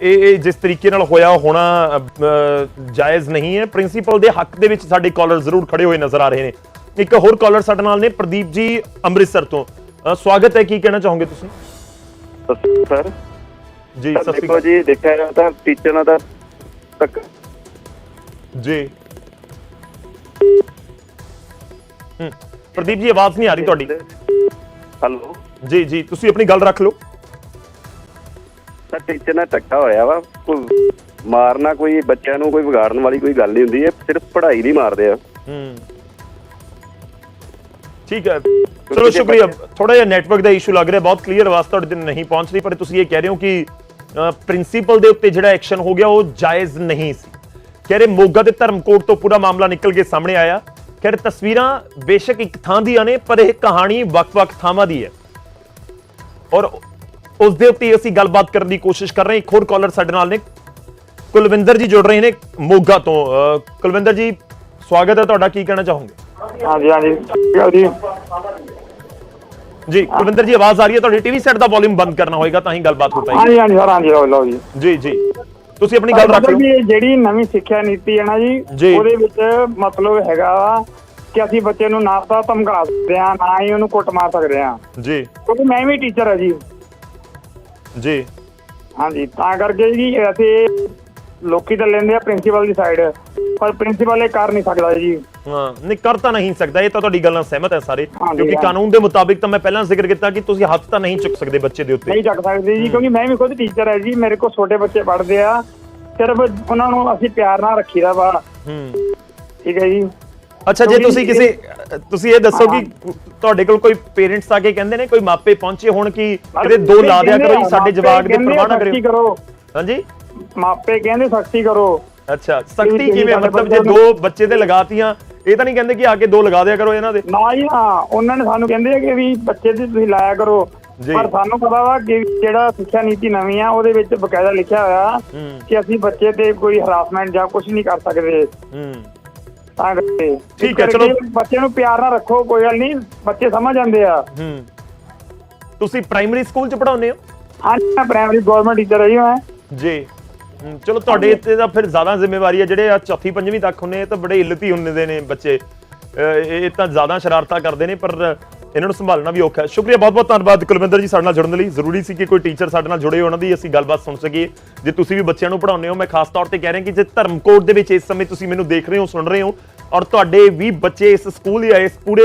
ਇਹ- ਇਹ ਜਿਸ ਤਰੀਕੇ ਨਾਲ ਹੋਇਆ ਹੋਣਾ ਅ, ਜਾਇਜ਼ ਨਹੀਂ ਹੈ। ਪ੍ਰਿੰਸੀਪਲ ਦੇ ਹੱਕ ਦੇ ਵਿੱਚ ਸਾਡੇ ਕਾਲਰ ਜ਼ਰੂਰ ਖੜੇ ਹੋਏ ਨਜ਼ਰ ਆ ਰਹੇ ਨੇ। ਇੱਕ ਹੋਰ ਕਾਲਰ ਸਾਡੇ ਨਾਲ ਨੇ ਪ੍ਰਦੀਪ ਜੀ ਅੰਮ੍ਰਿਤਸਰ ਤੋਂ। ਅ, ਸਵਾਗਤ ਹੈ ਕੀ ਕਹਿਣਾ ਚਾਹੋਗੇ ਤੁਸੀਂ? ਸਰ ਜੀ ਸਤਿ ਸ਼੍ਰੀ ਦੇਖੋ ਅਕਾਲ। ਜੀ ਦੇਖਿਆ ਜਾਵੇ ਤਾਂ ਟੀਚਰ ਤਾਂ ਤੱਕ ਜੀ। ਹੂੰ ਪ੍ਰਦੀਪ ਜੀ ਆਵਾਜ਼ ਨਹੀਂ ਆ ਰਹੀ ਤੁਹਾਡੀ। ਹਲੋ। ਜੀ ਜੀ ਤੁਸੀਂ ਆਪਣੀ ਗੱਲ ਰੱਖ ਲਓ। ਤਾਂ ਟੀਚਰ ਨਾਲ ਧੱਕਾ ਹੋਇਆ ਵਾ। ਕੋਈ ਮਾਰਨਾ ਕੋਈ ਬੱਚਿਆਂ ਨੂੰ ਕੋਈ ਵਿਗਾੜਨ ਵਾਲੀ ਕੋਈ ਗੱਲ ਨਹੀਂ ਹੁੰਦੀ ਇਹ ਸਿਰਫ ਪੜ੍ਹਾਈ ਨਹੀਂ ਮਾਰਦੇ ਆ। ਹੂੰ। ਠੀਕ ਹੈ। ਚਲੋ ਸ਼ੁਕਰੀਆ। ਥੋੜਾ ਜਿਹਾ ਨੈਟਵਰਕ ਦਾ ਇਸ਼ੂ ਲੱਗ ਰਿਹਾ ਬਹੁਤ ਕਲੀਅਰ ਆਵਾਜ਼ ਤੁਹਾਡੇ ਤੇ ਨਹੀਂ ਪਹੁੰਚ ਰਹੀ ਪਰ ਤੁਸੀਂ ਇਹ ਕਹਿ ਰਹੇ ਹੋ ਕਿ ਪ੍ਰਿੰਸੀਪਲ ਦੇ ਉੱਤੇ ਜਿਹੜਾ ਐਕਸ਼ਨ ਹੋ ਗਿਆ ਉਹ ਜਾਇਜ਼ ਨਹੀਂ ਸੀ। ਕਹਿ ਰਹੇ ਮੋਗਾ ਦੇ ਧਰਮਕੋਟ ਤੋਂ ਪੂਰਾ ਮਾਮਲਾ ਨਿਕਲ ਕੇ ਸਾਹਮਣੇ ਆਇਆ। ਕਹਿ ਰਹੇ ਤਸਵੀਰਾਂ ਬੇਸ਼ੱਕ ਇੱਕ ਥਾਂ ਦੀਆਂ ਨੇ ਪਰ ਇਹ ਕਹਾਣੀ ਵੱਖ-ਵੱਖ ਥਾਵਾਂ ਦੀ ਹੈ। ਔਰ ਉਸ ਦੇ ਉੱਤੇ ਅਸੀਂ ਗੱਲਬਾਤ ਕਰਨ ਦੀ ਕੋਸ਼ਿਸ਼ ਕਰ ਰਹੇ ਹਾਂ। ਇੱਕ ਹੋਰ ਕਾਲਰ ਸਾਡੇ ਨਾਲ ਨੇ। ਕੁਲਵਿੰਦਰ ਜੀ ਜੁੜ ਰਹੇ ਨੇ ਮੋਗਾ ਤੋਂ। ਕੁਲਵਿੰਦਰ ਜੀ ਸਵਾਗਤ ਹੈ ਤੁਹਾਡਾ। ਕੀ ਕਹਿਣਾ ਚਾਹੋਗੇ? ਹਾਂਜੀ ਹਾਂਜੀ। ਜੀ। ਜੀ ਕੁਲਵਿੰਦਰ ਜੀ ਆਵਾਜ਼ ਆ ਰਹੀ ਹੈ। ਤੁਹਾਡੀ ਟੀਵੀ ਸੈੱਟ ਦਾ ਵੋਲਿਊਮ ਬੰਦ ਕਰਨਾ ਹੋਏਗਾ ਤਾਂ ਹੀ ਗੱਲਬਾਤ ਹੋ ਪਾਏਗੀ। ਹਾਂਜੀ ਹਾਂਜੀ ਸਰ ਹਾਂਜੀ ਲਓ ਲਓ ਜੀ। ਜੀ ਜੀ। ਤੁਸੀਂ ਆਪਣੀ ਗੱਲ ਰੱਖ ਮਤਲਬ ਲਓ। ਕਿ ਇਹ ਜਿਹੜੀ ਨਵੀਂ ਸਿੱਖਿਆ ਨੀਤੀ ਹੈ ਨਾ ਜੀ। ਜੀ। ਉਹਦੇ ਵਿੱਚ ਮਤਲਬ ਹੈਗਾ ਕਿ ਅਸੀਂ ਬੱਚੇ ਨੂੰ ਨਾ ਤਾਂ ਧਮਕਾ ਸਕਦੇ ਆ ਨਾ ਹੀ ਉਹਨੂੰ ਕੁੱਟ ਮਾਰ ਸਕਦੇ ਆ ਜੀ। ਕਿਉਂਕਿ ਮੈਂ ਵੀ ਟੀਚਰ ਆ ਜੀ। ਜੀ। ਹਾਂਜੀ ਤਾਂ ਕਰਕੇ ਜੀ ਅਸੀਂ ਲੋਕੀ ਤਾਂ ਲੈਂਦੇ ਆ ਪ੍ਰਿੰਸੀਪਲ ਦੀ ਸਾਈਡ ਪਰ ਪ੍ਰਿੰਸੀਪਲ ਇਹ ਕਰ ਨਹੀਂ ਸਕਦਾ ਜੀ। ਹਾਂ ਨਹੀਂ ਕਰ ਤਾਂ ਨਹੀਂ ਸਕਦਾ ਇਹ ਤਾਂ ਤੁਹਾਡੀ ਗੱਲ ਨਾਲ ਸਹਿਮਤ ਹੈ ਸਾਰੇ। ਹਾਂਜੀ, ਕਿਉਂਕਿ। ਕਾਨੂੰਨ ਦੇ ਮੁਤਾਬਿਕ ਤਾਂ ਮੈਂ ਪਹਿਲਾਂ ਜ਼ਿਕਰ ਕੀਤਾ ਕਿ ਤੁਸੀਂ ਹੱਥ ਤਾਂ ਨਹੀਂ ਚੁੱਕ ਸਕਦੇ ਬੱਚੇ ਦੇ ਉੱਤੇ। ਨਹੀਂ ਚੱਕ ਸਕਦੇ ਜੀ ਕਿਉਂਕਿ ਮੈਂ ਵੀ ਖੁਦ ਟੀਚਰ ਹੈ ਜੀ ਮੇਰੇ ਕੋਲ ਛੋਟੇ ਬੱਚੇ ਪੜ੍ਹਦੇ ਆ। ਸਿਰਫ ਉਹਨਾਂ ਨੂੰ ਅਸੀਂ ਪਿਆਰ ਨਾਲ ਰੱਖੀਦਾ ਵਾ। ਹੂੰ। ਠੀਕ ਹੈ ਜੀ। ਅੱਛਾ ਜੇ ਕਿਉਂਕਿ ਤੁਸੀਂ ਕਿਸੇ ਤੁਸੀਂ ਇਹ ਦੱਸੋ ਕਿ ਤੁਹਾਡੇ ਕੋਲ ਕੋਈ ਪੇਰੈਂਟਸ ਆ ਕੇ ਕਹਿੰਦੇ ਨੇ ਕੋਈ ਮਾਪੇ ਪਹੁੰਚੇ ਹੋਣ ਕਿ ਕਿਤੇ ਦੋ ਲਾ ਦਿਆ ਕਰੋ ਜੀ ਸਾਡੇ ਜਵਾਕ ਦੇ ਪ੍ਰਵਾਹ ਨਾ ਕਰਿਓ। ਕਰੋ। ਹਾਂਜੀ? ਮਾਪੇ ਕਹਿੰਦੇ ਸਖਤੀ ਕਰੋ। ਅੱਛਾ ਸਖਤੀ ਕਿਵੇਂ? ਮਤਲਬ ਜੇ ਦੋ ਬੱਚੇ ਤੇ ਲਗਾਤੀਆਂ ਇਹ ਤਾਂ ਨਹੀਂ ਕਹਿੰਦੇ ਕਿ ਆ ਕੇ ਦੋ ਲਗਾ ਦਿਆ ਕਰੋ ਇਹਨਾਂ ਦੇ। ਨਾ ਜੀ ਨਾ। ਉਹਨਾਂ ਨੇ ਸਾਨੂੰ ਕਹਿੰਦੇ ਆ ਕਿ ਵੀ ਬੱਚੇ ਦੀ ਤੁਸੀਂ ਲਾਇਆ ਕਰੋ। ਪਰ ਸਾਨੂੰ ਪਤਾ ਵਾ ਕਿ ਜਿਹੜਾ ਸਿੱਖਿਆ ਨੀਤੀ ਨਵੀਂ ਆ ਉਹਦੇ ਵਿੱਚ ਬਕਾਇਦਾ ਲਿਖਿਆ ਹੋਇਆ ਕਿ ਅਸੀਂ ਬੱਚੇ ਤੇ ਕੋਈ ਹਰਾਸਮੈਂਟ ਜਾਂ ਕੁਝ ਨਹੀਂ ਕਰ ਸਕਦੇ। ਹੂੰ। ਤਾਂ ਕਰਕੇ। ਠੀਕ ਹੈ, ਇਸ ਚਲੋ। ਬੱਚੇ ਨੂੰ ਪਿਆਰ ਨਾਲ ਰੱਖੋ ਕੋਈ ਗੱਲ ਨਹੀਂ ਬੱਚੇ ਸਮਝ ਜਾਂਦੇ ਆ। ਹੂੰ। ਤੁਸੀਂ ਪ੍ਰਾਇਮਰੀ ਸਕੂਲ ਚ ਪੜਾਉਂਦੇ ਹੋ? ਹਾਂਜੀ ਮੈਂ ਪ੍ਰਾਇਮਰੀ ਗਵਰਨਮੈਂਟ ਟੀਚਰ ਰਹੀ ਹਾਂ ਜੀ। ਹਮ, ਚਲੋ ਤੁਹਾਡੇ ਇੱਥੇ ਤਾਂ ਫਿਰ ਜ਼ਿਆਦਾ ਜ਼ਿੰਮੇਵਾਰੀ ਹੈ ਜਿਹੜੇ ਆ ਚੌਥੀ ਪੰਜਵੀਂ ਤੱਕ ਹੁੰਦੇ ਆ ਤਾਂ ਬੜੇ ਇੱਲਤੀ ਹੁੰਦੇ ਨੇ ਬੱਚੇ। ਅਹ ਇਹ ਤਾਂ ਜ਼ਿਆਦਾ ਸ਼ਰਾਰਤਾਂ ਕਰਦੇ ਨੇ ਪਰ ਇਹਨਾਂ ਨੂੰ ਸੰਭਾਲਣਾ ਵੀ ਔਖਾ ਹੈ ਸ਼ੁਕਰੀਆ ਬਹੁਤ ਬਹੁਤ ਧੰਨਵਾਦ ਕੁਲਵਿੰਦਰ ਜੀ ਸਾਡੇ ਨਾਲ ਜੁੜਨ ਦੇ ਲਈ ਜ਼ਰੂਰੀ ਸੀ ਕਿ ਕੋਈ ਟੀਚਰ ਸਾਡੇ ਨਾਲ ਜੁੜੇ ਉਹਨਾਂ ਦੀ ਅਸੀਂ ਗੱਲਬਾਤ ਸੁਣ ਸਕੀਏ ਜੇ ਤੁਸੀਂ ਵੀ ਬੱਚਿਆਂ ਨੂੰ ਪੜਾਉਂਦੇ ਹੋ ਮੈਂ ਖਾਸ ਤੌਰ ਤੇ ਕਹਿ ਰਿਹਾ ਕਿ ਜੇ ਧਰਮਕੋਟ ਦੇ ਵਿੱਚ ਇਸ ਸਮੇਂ ਤੁਸੀਂ ਮੈਨੂੰ ਦੇਖ ਰਹੇ ਹੋ ਸੁਣ ਰਹੇ ਹੋ ਔਰ ਤੁਹਾਡੇ ਵੀ ਬੱਚੇ ਇਸ ਸਕੂਲ ਜਾਂ ਇਸ ਪੂਰੇ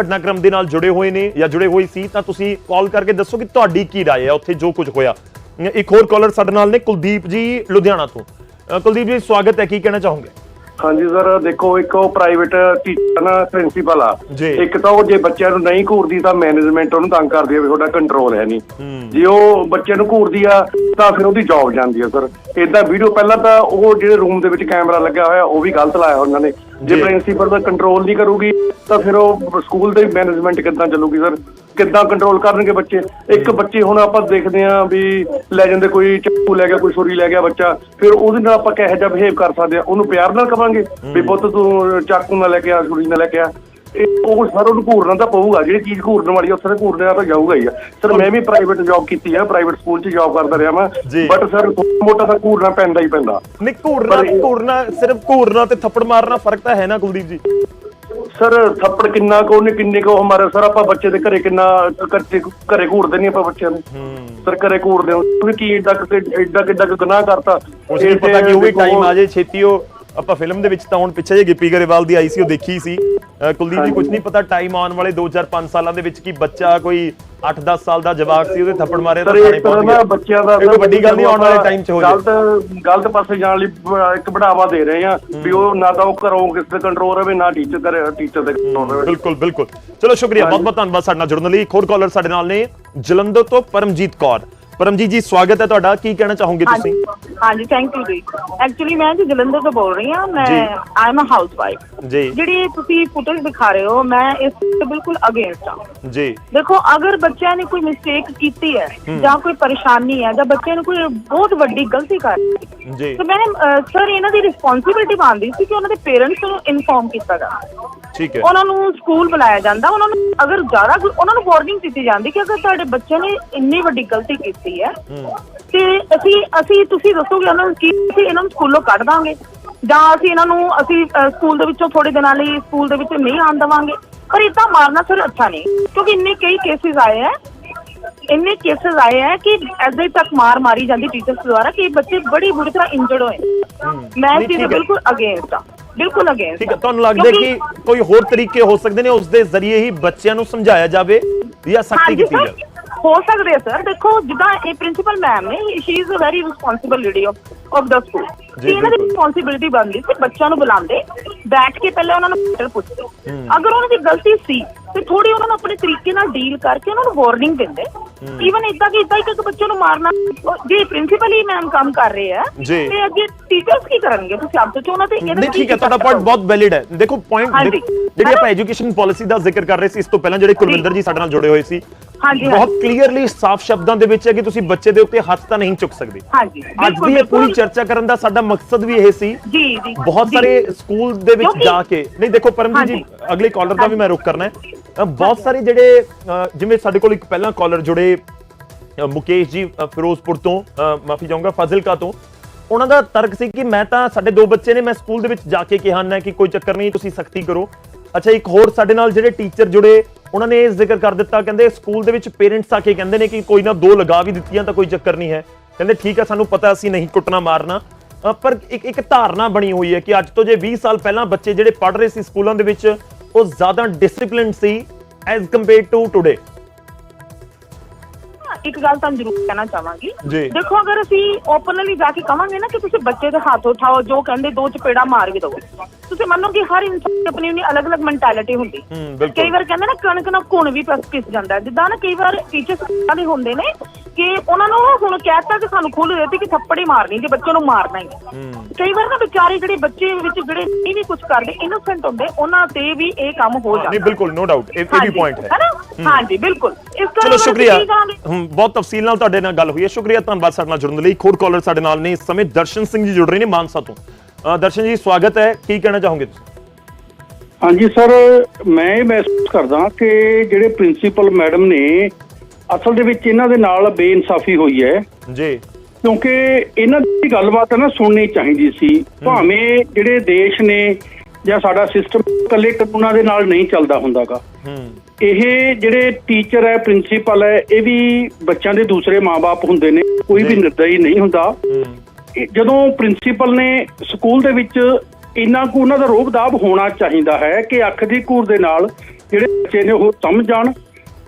ਘਟਨਾਕ੍ਰਮ ਦੇ ਨਾਲ ਜੁੜੇ ਹੋਏ ਨੇ ਜਾਂ ਜੁੜੇ ਹੋਏ ਸੀ ਤਾਂ ਤੁਸੀਂ ਕਾਲ ਕਰਕੇ ਦੱਸੋ ਕਿ ਤੁਹਾਡੀ ਕੀ رائے ਹੈ ਉੱਥੇ ਜੋ ਕੁਝ ਹੋਇਆ ਇੱਕ ਹੋਰ ਕਾਲਰ ਸਾਡੇ ਨਾਲ ਨੇ ਕੁਲਦੀਪ ਜੀ ਲੁਧਿਆਣਾ ਤੋਂ ਅ, ਕੁਲਦੀਪ ਜੀ ਸਵਾਗਤ ਹੈ ਕੀ ਕਹਿਣਾ ਚਾਹੋਗੇ ਹਾਂਜੀ ਸਰ ਦੇਖੋ ਇੱਕ ਉਹ ਪ੍ਰਾਈਵੇਟ ਟੀਚਰ ਨਾ ਪ੍ਰਿੰਸੀਪਲ ਆ। ਜੀ। ਇੱਕ ਤਾਂ ਉਹ ਜੇ ਬੱਚਿਆਂ ਨੂੰ ਨਹੀਂ ਘੂਰਦੀ ਤਾਂ ਮੈਨੇਜਮੈਂਟ ਉਹਨੂੰ ਤੰਗ ਕਰਦੀ ਹੈ ਵੀ ਤੁਹਾਡਾ ਕੰਟਰੋਲ ਹੈ ਨਹੀਂ। ਜੇ ਉਹ ਬੱਚਿਆਂ ਨੂੰ ਘੂਰਦੀ ਆ ਤਾਂ ਫਿਰ ਉਹਦੀ ਜੌਬ ਜਾਂਦੀ ਆ ਸਰ। ਇਦਾਂ ਵੀਡੀਓ ਪਹਿਲਾਂ ਤਾਂ ਉਹ ਜਿਹੜੇ ਰੂਮ ਦੇ ਵਿੱਚ ਕੈਮਰਾ ਲੱਗਿਆ ਹੋਇਆ ਉਹ ਵੀ ਗਲਤ ਲਾਇਆ ਉਹਨਾਂ ਨੇ। ਜੇ ਜੀ। ਪ੍ਰਿੰਸੀਪਲ ਦਾ ਕੰਟਰੋਲ ਨਹੀਂ ਕਰੂਗੀ ਤਾਂ ਫਿਰ ਉਹ ਸਕੂਲ ਦੀ ਮੈਨੇਜਮੈਂਟ ਕਿੱਦਾਂ ਚੱਲੂਗੀ ਸਰ? ਕਿੱਦਾਂ ਕੰਟਰੋਲ ਕਰਨਗੇ ਬੱਚੇ? ਇੱਕ ਬੱਚੇ ਹੁਣ ਆਪਾਂ ਦੇਖਦੇ ਆਂ ਵੀ ਲੈ ਜਾਂਦੇ ਕੋਈ ਚਾਕੂ ਲੈ ਗਿਆ ਕੋਈ ਛੁਰੀ ਲੈ ਗਿਆ ਬੱਚਾ ਫਿਰ ਉਹਦੇ ਨਾਲ ਆਪਾਂ ਕਿਹੋ ਜਿਹਾ ਬਿਹੇਵ ਕਰ ਸਕਦੇ ਆ ਉਹਨੂੰ ਪਿਆਰ ਨਾਲ ਕਵਾਂਗੇ? ਵੀ ਪੁੱਤ ਤੂੰ ਚਾਕੂ ਨਾ ਲੈ ਕੇ ਆ ਛੁਰੀ ਨਾ ਲੈ ਕੇ ਆ। ਇਹ ਉਹ ਸਰ ਉਹਨੂੰ ਘੂਰਨਾ ਤਾਂ ਪਊਗਾ ਜਿਹੜੀ ਚੀਜ਼ ਘੂਰਨ ਵਾਲੀ ਆ, ਉੱਥੇ ਘੂਰਨਾ ਤਾਂ ਜਾਊਗਾ ਹੀ ਆ। ਸਰ ਮੈਂ ਵੀ ਪ੍ਰਾਈਵੇਟ ਜੌਬ ਕੀਤੀ ਆ ਪ੍ਰਾਈਵੇਟ ਸਕੂਲ 'ਚ ਜੌਬ ਕਰਦਾ ਰਿਹਾ ਮੈਂ। ਬਟ ਸਰ ਮੋਟਾ ਤਾਂ ਘੂਰਨਾ ਪੈਂਦਾ ਹੀ ਪੈਂਦਾ। ਨਹੀਂ ਘੂਰਨਾ ਘੂਰਨਾ ਸਿਰਫ ਘੂਰਨਾ ਤੇ ਥੱਪੜ ਮਾਰਨਾ ਫ਼ਰਕ ਤਾਂ ਹੈ ਨਾ ਕੁਲਦੀਪ ਜੀ? ਸਰ ਥੱਪੜ ਕਿੰਨਾ ਕੋ ਉਹਨੇ ਕਿੰਨੇ ਕੋ ਹਮਾਰਾ ਸਰ ਆਪਾਂ ਬੱਚੇ ਦੇ ਘਰੇ ਕਿੰਨਾ ਘਰੇ ਘਰੇ ਘੂਰਦੇ ਨਹੀਂ ਆਪਾਂ ਬੱਚਿਆਂ ਨੂੰ। ਸਰ ਘਰੇ ਘੂਰਦੇ ਹਾਂ ਉਹ ਕੀ ਏਡਾ ਕਿ ਏਡਾ ਕਿੱਡਾ ਗੁਨਾਹ ਕਰਤਾ? ਉਸ ਨੂੰ ਪਤਾ ਕਿ ਉਹ ਵੀ ਟਾਈਮ ਆ ਜੇ ਛੇਤੀ ਉਹ ਆਪਾਂ ਫਿਲਮ ਦੇ ਵਿੱਚ ਤਾਂ ਹੁਣ ਪਿੱਛੇ ਜੇ ਗਿੱਪੀ ਗਰੇਵਾਲ ਦੀ ਆਈ ਸੀ ਉਹ ਦੇਖੀ ਸੀ। ਕੁਲਦੀਪ ਜੀ ਕੁਝ ਨਹੀਂ ਪਤਾ ਟਾਈਮ ਆਉਣ ਵਾਲੇ 2-4-5 ਸਾਲਾਂ ਦੇ ਵਿੱਚ ਕੀ ਬੱਚਾ ਕੋਈ 8-10 ਸਾਲ ਦਾ ਜਵਾਕ ਸੀ ਉਹਦੇ ਥੱਪੜ ਮਾਰੇ ਤਾਂ ਥਾਣੇ ਪਹੁੰਚ ਗਿਆ ਬੱਚਿਆਂ ਦਾ ਇਹ ਵੱਡੀ ਗੱਲ ਨਹੀਂ ਆਉਣ ਵਾਲੇ ਟਾਈਮ 'ਚ ਹੋ ਜਾਏ ਗਲਤ ਗਲਤ ਪਾਸੇ ਜਾਣ ਲਈ ਇੱਕ ਬੜਾਵਾ ਦੇ ਰਹੇ ਆ ਵੀ ਉਹ ਨਾ ਤਾਂ ਉਹ ਘਰੋਂ ਕਿਸੇ ਤੇ ਕੰਟਰੋਲ ਰਵੇ ਨਾ ਟੀਚਰ ਕਰੇ ਟੀਚਰ ਤੇ ਕੰਟਰੋਲ ਰਵੇ। ਬਿਲਕੁਲ ਬਿਲਕੁਲ। ਚਲੋ ਸ਼ੁਕਰੀਆ। ਬਹੁਤ ਬਹੁਤ ਧੰਨਵਾਦ ਸਾਡੇ ਨਾਲ ਜੁੜਨ ਲਈ। ਇੱਕ ਹੋਰ ਕਾਲਰ ਸਾਡੇ ਨਾਲ ਨੇ ਜਲੰਧਰ ਤੋਂ ਪਰਮਜੀਤ ਕੌਰ। ਪਰਮਜੀਤ ਜੀ ਸਵਾਗਤ ਹੈ ਤੁਹਾਡਾ। ਕੀ ਕਹਿਣਾ ਚਾਹੋਗੇ ਤੁਸੀਂ? ਹਾਂਜੀ ਹਾਂਜੀ ਥੈਂਕ ਯੂ ਜੀ। ਐਕਚੁਅਲੀ ਮੈਂ ਜੀ ਜਲੰਧਰ ਤੋਂ ਬੋਲ ਰਹੀ ਹਾਂ। ਮੈਂ। ਆਈ ਐਮ ਅ ਹਾਊਸਵਾਈਫ ਜੀ। ਜਿਹੜੀ ਤੁਸੀਂ ਫੁਟੇਜ ਦਿਖਾ ਰਹੇ ਹੋ ਮੈਂ ਇਸ ਤੇ ਬਿਲਕੁਲ ਅਗੇਂਸਟ ਹਾਂ। ਜੀ। ਦੇਖੋ ਅਗਰ ਬੱਚਿਆਂ ਨੇ ਕੋਈ ਮਿਸਟੇਕ ਕੀਤੀ ਹੈ ਜਾਂ ਕੋਈ ਪਰੇਸ਼ਾਨੀ ਹੈ ਜਾਂ ਬੱਚੇ ਨੇ ਕੋਈ ਬਹੁਤ ਵੱਡੀ ਗਲਤੀ ਕਰ ਲਈ ਜੀ। ਤਾਂ ਮੈਂ ਸਰ ਇਹਨਾਂ ਦੀ ਰਿਸਪੌਂਸਿਬਿਲਟੀ ਬਣਦੀ ਸੀ ਕਿ ਉਹਨਾਂ ਦੇ ਪੇਰੈਂਟਸ ਨੂੰ ਇਨਫੋਰਮ ਕੀਤਾ ਜਾਵੇ। ਠੀਕ ਹੈ। ਉਹਨਾਂ ਨੂੰ ਸਕੂਲ ਬੁਲਾਇਆ ਜਾਂਦਾ। ਉਹਨਾਂ ਨੂੰ ਅਗਰ ਜ਼ਿਆਦਾ ਕੋਈ- ਉਹਨਾਂ ਨੂੰ ਵਾਰਨਿੰਗ ਦਿੱਤੀ ਜਾਂਦੀ ਕਿ ਅਗਰ ਤੁਹਾਡੇ ਬੱਚੇ ਨੇ ਇੰਨੀ ਵੱਡੀ ਗਲਤੀ ਕੀਤੀ ਹੈ ਤੇ ਅਸੀਂ ਅਸੀਂ ਤੁਸੀਂ ਦੱਸੋਗੇ ਉਹਨਾਂ ਨੂੰ ਕੀ ਅਸੀਂ ਇਹਨਾਂ ਨੂੰ ਸਕੂਲੋਂ ਕੱਢ ਦਾਂਗੇ। ਜਾਂ ਅਸੀਂ ਇਹਨਾਂ ਨੂੰ ਅਸੀਂ ਅ, ਸਕੂਲ ਦੇ ਵਿੱਚੋਂ ਥੋੜੇ ਦਿਨਾਂ ਲਈ ਸਕੂਲ ਦੇ ਵਿੱਚ ਨਹੀਂ ਆਉਣ ਦੇਵਾਂਗੇ। ਪਰ ਇਦਾਂ ਮਾਰਨਾ ਸਰ ਅੱਛਾ ਨਹੀਂ। ਕਿਉਂਕਿ ਇੰਨੇ ਕਈ ਕੇਸਿਸ ਆਏ ਹੈ। ਇੰਨੇ ਕੇਸਿਸ ਆਏ ਹੈ ਕਿ ਐਦਾਂ ਤੱਕ ਮਾਰ ਮਾਰੀ ਜਾਂਦੀ ਟੀਚਰਸ ਦੁਆਰਾ ਕਿ ਬੱਚੇ ਬੜੀ ਬੁਰੀ ਤਰ੍ਹਾਂ ਇੰਜਰਡ ਹੋਏ। ਮੈਂ ਇਸ ਚੀਜ਼ ਦੇ। ਬਿਲਕੁਲ ਅਗੇਂਸਟ ਹਾਂ। ਬਿਲਕੁਲ ਅਗੇਂਸਟ ਠੀਕ ਹੈ ਤੁਹਾਨੂੰ ਲੱਗਦਾ ਕਿ ਕੋਈ ਹੋਰ ਤਰੀਕੇ ਹੋ ਸਕਦੇ ਨੇ ਉਸ ਦੇ ਜ਼ਰੀਏ ਹੀ ਬੱਚਿਆਂ ਨੂੰ ਸਮਝਾਇਆ ਜਾਵੇ ਜਾਂ ਸਖਤੀ ਕੀਤੀ ਜਾਵੇ? ਹੋ ਸਕਦੇ ਆ ਸਰ। ਦੇਖੋ ਜਿੱਦਾਂ ਇਹ ਪ੍ਰਿੰਸੀਪਲ ਮੈਮ ਨੇ she is a very responsible lady of of the school ਜੀ, ਇਹਨਾਂ ਦੀ। ਰਿਸਪੌਂਸਿਬਿਲਟੀ ਬਣਦੀ ਸੀ ਬੱਚਿਆਂ ਨੂੰ ਬੁਲਾਉਂਦੇ ਬੈਠ ਕੇ ਪਹਿਲੇ ਉਹਨਾਂ ਨੂੰ ਮੈਟਰ ਪੁੱਛਦੇ। ਅਗਰ ਉਹਨਾਂ ਦੀ ਗਲਤੀ ਸੀ ਤੇ ਥੋੜੀ ਉਹਨਾਂ ਨੂੰ ਆਪਣੇ ਤਰੀਕੇ ਨਾਲ ਡੀਲ ਕਰਕੇ ਉਹਨਾਂ ਨੂੰ ਵਾਰਨਿੰਗ ਦਿੰਦੇ ਈਵਨ ਇਦਾਂ ਕਿ ਇਦਾਂ ਇੱਕ ਬੱਚੇ ਨੂੰ ਮਾਰਨਾ ਜੇ ਪ੍ਰਿੰਸੀਪਲ ਹੀ ਮੈਮ ਕੰਮ ਕਰ ਰਹੇ ਆ। ਤੇ ਅੱਗੇ ਟੀਚਰਸ ਕੀ ਕਰਨਗੇ ਤੁਸੀਂ ਆਪ ਸੋਚੋ ਉਹਨਾਂ ਤੇ ਇਹਦਾ ਕੀ ਠੀਕ ਹੈ ਤੁਹਾਡਾ ਪੁਆਇੰਟ ਬਹੁਤ ਵੈਲਿਡ ਹੈ ਦੇਖੋ ਪੁਆਇੰਟ। ਜਿਹੜੀ ਆਪਾਂ ਐਜੂਕੇਸ਼ਨ ਪਾਲਿਸੀ ਦਾ ਜ਼ਿਕਰ ਕਰ ਰਹੇ ਸੀ ਇਸ ਤੋਂ ਪਹਿਲਾਂ ਜਿਹੜੇ ਕੁਲਵਿੰਦਰ ਜੀ ਸਾਡੇ ਨਾਲ ਜੁੜੇ ਹੋਏ ਸੀ ਹਾਂਜੀ, ਬਹੁਤ। ਕਲੀਅਰਲੀ ਸਾਫ਼ ਸ਼ਬਦਾਂ ਦੇ ਵਿੱਚ ਹੈ ਕਿ ਤੁਸੀਂ ਬੱਚੇ ਦੇ ਉੱਤੇ ਹੱਥ ਤਾਂ ਨਹੀਂ ਚੁੱਕ ਸਕਦੇ ਹਾਂਜੀ ਅੱਜ ਦੀ ਇਹ ਪੂਰੀ। ਚਰਚਾ ਕਰਨ ਦਾ ਸਾਡਾ ਮਕਸਦ ਵੀ ਇਹ ਸੀ ਜੀ ਜੀ ਬਹੁਤ। ਸਾਰੇ ਸਕੂਲ ਦੇ ਵਿੱਚ ਜਾ ਕੇ ਨਹੀਂ ਦੇਖੋ ਪਰਮਜੀਤ ਜੀ। ਅਗਲੇ ਕਾਲਰ ਦਾ ਵੀ ਮੈਂ ਰੁਕ ਕਰਨਾ ਹੈ ਬਹੁਤ ਸਾਰੇ ਜਿਹੜੇ ਜਿਵੇਂ ਸਾਡੇ ਕੋਲ ਇੱਕ ਪਹਿਲਾਂ ਕਾਲਰ ਜੁੜੇ ਮੁਕੇਸ਼ ਜੀ ਫਿਰੋਜ਼ਪੁਰ ਤੋਂ ਮਾਫੀ ਚਾਹੂੰਗਾ ਫਾਜ਼ਿਲਕਾ ਤੋਂ। ਉਹਨਾਂ ਦਾ ਤਰਕ ਸੀ ਕਿ ਮੈਂ ਤਾਂ ਸਾਡੇ ਦੋ ਬੱਚੇ ਨੇ ਮੈਂ ਸਕੂਲ ਦੇ ਵਿੱਚ ਜਾ ਕੇ ਕਿਹਾ ਨਾ ਕਿ ਕੋਈ ਚੱਕਰ ਨਹੀਂ ਤੁਸੀਂ ਸਖਤੀ ਕਰੋ। ਅੱਛਾ ਇੱਕ ਹੋਰ ਸਾਡੇ ਨਾਲ ਜਿਹੜੇ ਟੀਚਰ ਜੁੜੇ ਉਹਨਾਂ ਨੇ ਇਹ ਜ਼ਿਕਰ ਕਰ ਦਿੱਤਾ ਕਹਿੰਦੇ ਸਕੂਲ ਦੇ ਵਿੱਚ ਪੇਰੈਂਟਸ ਆ ਕੇ ਕਹਿੰਦੇ ਨੇ ਕਿ ਕੋਈ ਨਾ ਦੋ ਲਗਾ ਵੀ ਦਿੱਤੀਆਂ ਤਾਂ ਕੋਈ ਚੱਕਰ ਨਹੀਂ ਹੈ। ਕਹਿੰਦੇ ਠੀਕ ਹੈ ਸਾਨੂੰ ਪਤਾ ਅਸੀਂ ਨਹੀਂ ਕੁੱਟਣਾ ਮਾਰਨਾ। ਪਰ ਇੱਕ ਇੱਕ ਧਾਰਨਾ ਬਣੀ ਹੋਈ ਹੈ ਕਿ ਅੱਜ ਤੋਂ ਜੇ 20 ਸਾਲ ਪਹਿਲਾਂ ਬੱਚੇ ਜਿਹੜੇ ਪੜ੍ਹ ਰਹੇ ਸੀ ਸਕੂਲਾਂ ਦੇ ਵਿੱਚ ਉਹ ਜ਼ਿਆਦਾ ਡਿਸਪਲਿਨਡ ਸੀ ਐਜ਼ ਕੰਪੇਅਰ ਟੂ ਟੁਡੇ ਇੱਕ ਗੱਲ ਤੁਹਾਨੂੰ ਜ਼ਰੂਰ ਕਹਿਣਾ ਚਾਹਾਂਗੀ ਜੀ। ਦੇਖੋ ਅਗਰ ਅਸੀਂ ਓਪਨਲੀ ਜਾ ਕੇ ਕਵਾਂਗੇ ਨਾ ਕਿ ਤੁਸੀਂ ਬੱਚੇ ਦੇ ਹੱਥ ਉਠਾਓ ਜੋ ਕਹਿੰਦੇ ਦੋ ਚਪੇੜਾ ਮਾਰ ਕੇ ਦਿਓ ਤੁਸੀਂ ਮੰਨੋ ਕਿ ਹਰ ਇਨਸਾਨ ਦੀ ਆਪਣੀ ਆਪਣੀ ਅਲੱਗ-ਅਲੱਗ ਮੈਂਟੈਲਿਟੀ ਹੁੰਦੀ ਹੂੰ, ਬਿਲਕੁਲ। ਕਈ ਵਾਰ ਕਹਿੰਦੇ ਨਾ ਕਣਕ ਨਾਲ ਘੁਣ ਵੀ ਪਸ ਪਿਸ ਜਾਂਦਾ ਹੈ। ਜਿੱਦਾਂ ਨਾ ਕਈ ਵਾਰ ਟੀਚਰਸ ਦੇ ਹੁੰਦੇ ਨੇ ਕਿ ਉਹਨਾਂ ਨੂੰ ਹੁਣ ਕਹਿਤਾ ਕਿ ਸਾਨੂੰ ਖੁੱਲ੍ਹ ਦਿੱਤੀ ਕਿ ਥੱਪੜ ਹੀ ਮਾਰਨੀ ਜੇ ਬੱਚੇ ਨੂੰ ਮਾਰਨਾ ਹੀ ਹੈ। ਕਈ ਵਾਰ ਨਾ ਵਿਚਾਰੇ ਜਿਹੜੇ ਬੱਚੇ ਵਿੱਚ ਜਿਹੜੇ ਨਹੀਂ ਵੀ ਕੁਝ ਕਰਦੇ ਇਨੋਸੈਂਟ ਹੁੰਦੇ ਉਹਨਾਂ ਤੇ ਵੀ ਇਹ ਕੰਮ ਹੋ ਜਾਂਦਾ ਨਹੀਂ ਬਿਲਕੁਲ ਨੋ ਡਾਊਟ ਇਹ ਇਹ ਵੀ ਹਾਂਜੀ, ਪੁਆਇੰਟ ਹੈ ਨਾ ਹਾਂਜੀ ਬਿਲਕੁਲ। ਇਸ ਚਲੋ ਤਰ੍ਹਾਂ ਸ਼ੁਕਰੀਆ। ਹਮ, ਬਹੁਤ ਤਫਸੀਲ ਨਾਲ ਤੁਹਾਡੇ ਨਾਲ ਗੱਲ ਹੋਈ ਹੈ। ਸ਼ੁਕਰੀਆ ਧੰਨਵਾਦ ਸਾਡੇ ਨਾਲ ਜੁੜਨ ਲਈ। ਇੱਕ ਹੋਰ ਕਾਲਰ ਸਾਡੇ ਨਾਲ ਨੇ। ਇਸ ਸਮੇਂ ਦਰਸ਼ਨ ਸਿੰਘ ਜੀ ਜੁੜ ਰਹੇ ਨੇ ਮਾਨਸਾ ਤੋਂ। ਅ, ਦਰਸ਼ਨ ਜੀ ਸਵਾਗਤ ਹੈ। ਕੀ ਕਹਿਣਾ ਚਾਹੋਗੇ ਤੁਸੀਂ? ਹਾਂਜੀ ਸਰ ਮੈਂ ਇਹ ਮਹਿਸੂਸ ਕਰਦਾ ਕਿ ਜਿਹੜੇ ਪ੍ਰਿੰਸੀਪਲ ਮੈਡਮ ਨੇ ਅਸਲ ਦੇ ਵਿੱਚ ਇਹਨਾਂ ਦੇ ਨਾਲ ਬੇਇਨਸਾਫੀ ਹੋਈ ਹੈ। ਜੀ। ਕਿਉਂਕਿ ਇਹਨਾਂ ਦੀ ਗੱਲਬਾਤ ਹੈ ਨਾ ਸੁਣਨੀ ਚਾਹੀਦੀ ਸੀ। ਭਾਵੇਂ ਜਿਹੜੇ ਦੇਸ਼ ਨੇ ਜਾਂ ਸਾਡਾ ਸਿਸਟਮ ਇਕੱਲੇ ਕਾਨੂੰਨਾਂ ਦੇ ਨਾਲ ਨਹੀਂ ਚੱਲਦਾ ਹੁੰਦਾਗਾ। ਹੂੰ। ਇਹ ਜਿਹੜੇ ਟੀਚਰ ਹੈ ਪ੍ਰਿੰਸੀਪਲ ਹੈ ਇਹ ਵੀ ਬੱਚਿਆਂ ਦੇ ਦੂਸਰੇ ਮਾਪੇ ਹੁੰਦੇ ਨੇ ਕੋਈ ਵੀ। ਨਿਰਦਈ ਨਹੀਂ ਹੁੰਦਾ ਜਦੋਂ ਪ੍ਰਿੰਸੀਪਲ ਨੇ ਸਕੂਲ ਦੇ ਵਿੱਚ ਇੰਨਾ ਕੁ ਉਹਨਾਂ ਦਾ ਰੋਬਦਾਬ ਹੋਣਾ ਚਾਹੀਦਾ ਹੈ ਕਿ ਅੱਖ ਦੀ ਘੂਰ ਦੇ ਨਾਲ ਜਿਹੜੇ ਬੱਚੇ ਨੇ ਉਹ ਸਮਝ ਜਾਣ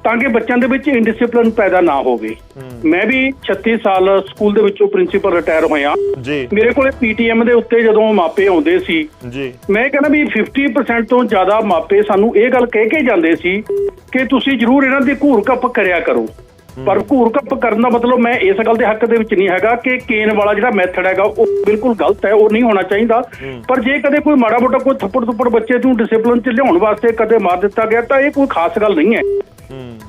ਤਾਂ ਕਿ ਬੱਚਿਆਂ ਦੇ ਵਿੱਚ ਇਨਡਿਸਪਲਿਨ ਪੈਦਾ ਨਾ ਹੋਵੇ। ਮੈਂ ਵੀ 36 ਸਾਲ ਸਕੂਲ ਦੇ ਵਿੱਚੋਂ ਪ੍ਰਿੰਸੀਪਲ ਰਿਟਾਇਰ ਹੋਇਆ। ਜੀ। ਮੇਰੇ ਕੋਲੇ ਪੀਟੀਐਮ ਦੇ ਉੱਤੇ ਜਦੋਂ ਮਾਪੇ ਆਉਂਦੇ ਸੀ ਜੀ। ਮੈਂ ਕਹਿੰਦਾ ਵੀ 50% ਤੋਂ ਜ਼ਿਆਦਾ ਮਾਪੇ ਸਾਨੂੰ ਇਹ ਗੱਲ ਕਹਿ ਕੇ ਜਾਂਦੇ ਸੀ ਕਿ ਤੁਸੀਂ ਜਰੂਰ ਇਹਨਾਂ ਦੀ ਘੂਰ ਕੱਪ ਕਰਿਆ ਕਰੋ। ਪਰ ਘੂਰ ਕੱਪ ਕਰਨ ਦਾ ਮਤਲਬ ਮੈਂ ਇਸ ਗੱਲ ਦੇ ਹੱਕ ਦੇ ਵਿੱਚ ਨਹੀਂ ਹੈਗਾ ਕਿ ਕੇਨ ਵਾਲਾ ਜਿਹੜਾ ਮੈਥਡ ਹੈਗਾ ਉਹ ਬਿਲਕੁਲ ਗਲਤ ਹੈ ਉਹ ਨਹੀਂ ਹੋਣਾ ਚਾਹੀਦਾ। ਪਰ ਜੇ ਕਦੇ ਕੋਈ ਮਾੜਾ ਮੋਟਾ ਕੋਈ ਥੱਪੜ ਥੁੱਪੜ ਬੱਚੇ ਨੂੰ ਡਿਸਪਲਿਨ 'ਚ ਲਿਆਉਣ ਵਾਸਤੇ ਕਦੇ ਮਾਰ ਦਿੱਤਾ ਗਿਆ ਤਾਂ ਇਹ ਕੋਈ ਖਾਸ ਗੱਲ ਨਹੀਂ ਹੈ।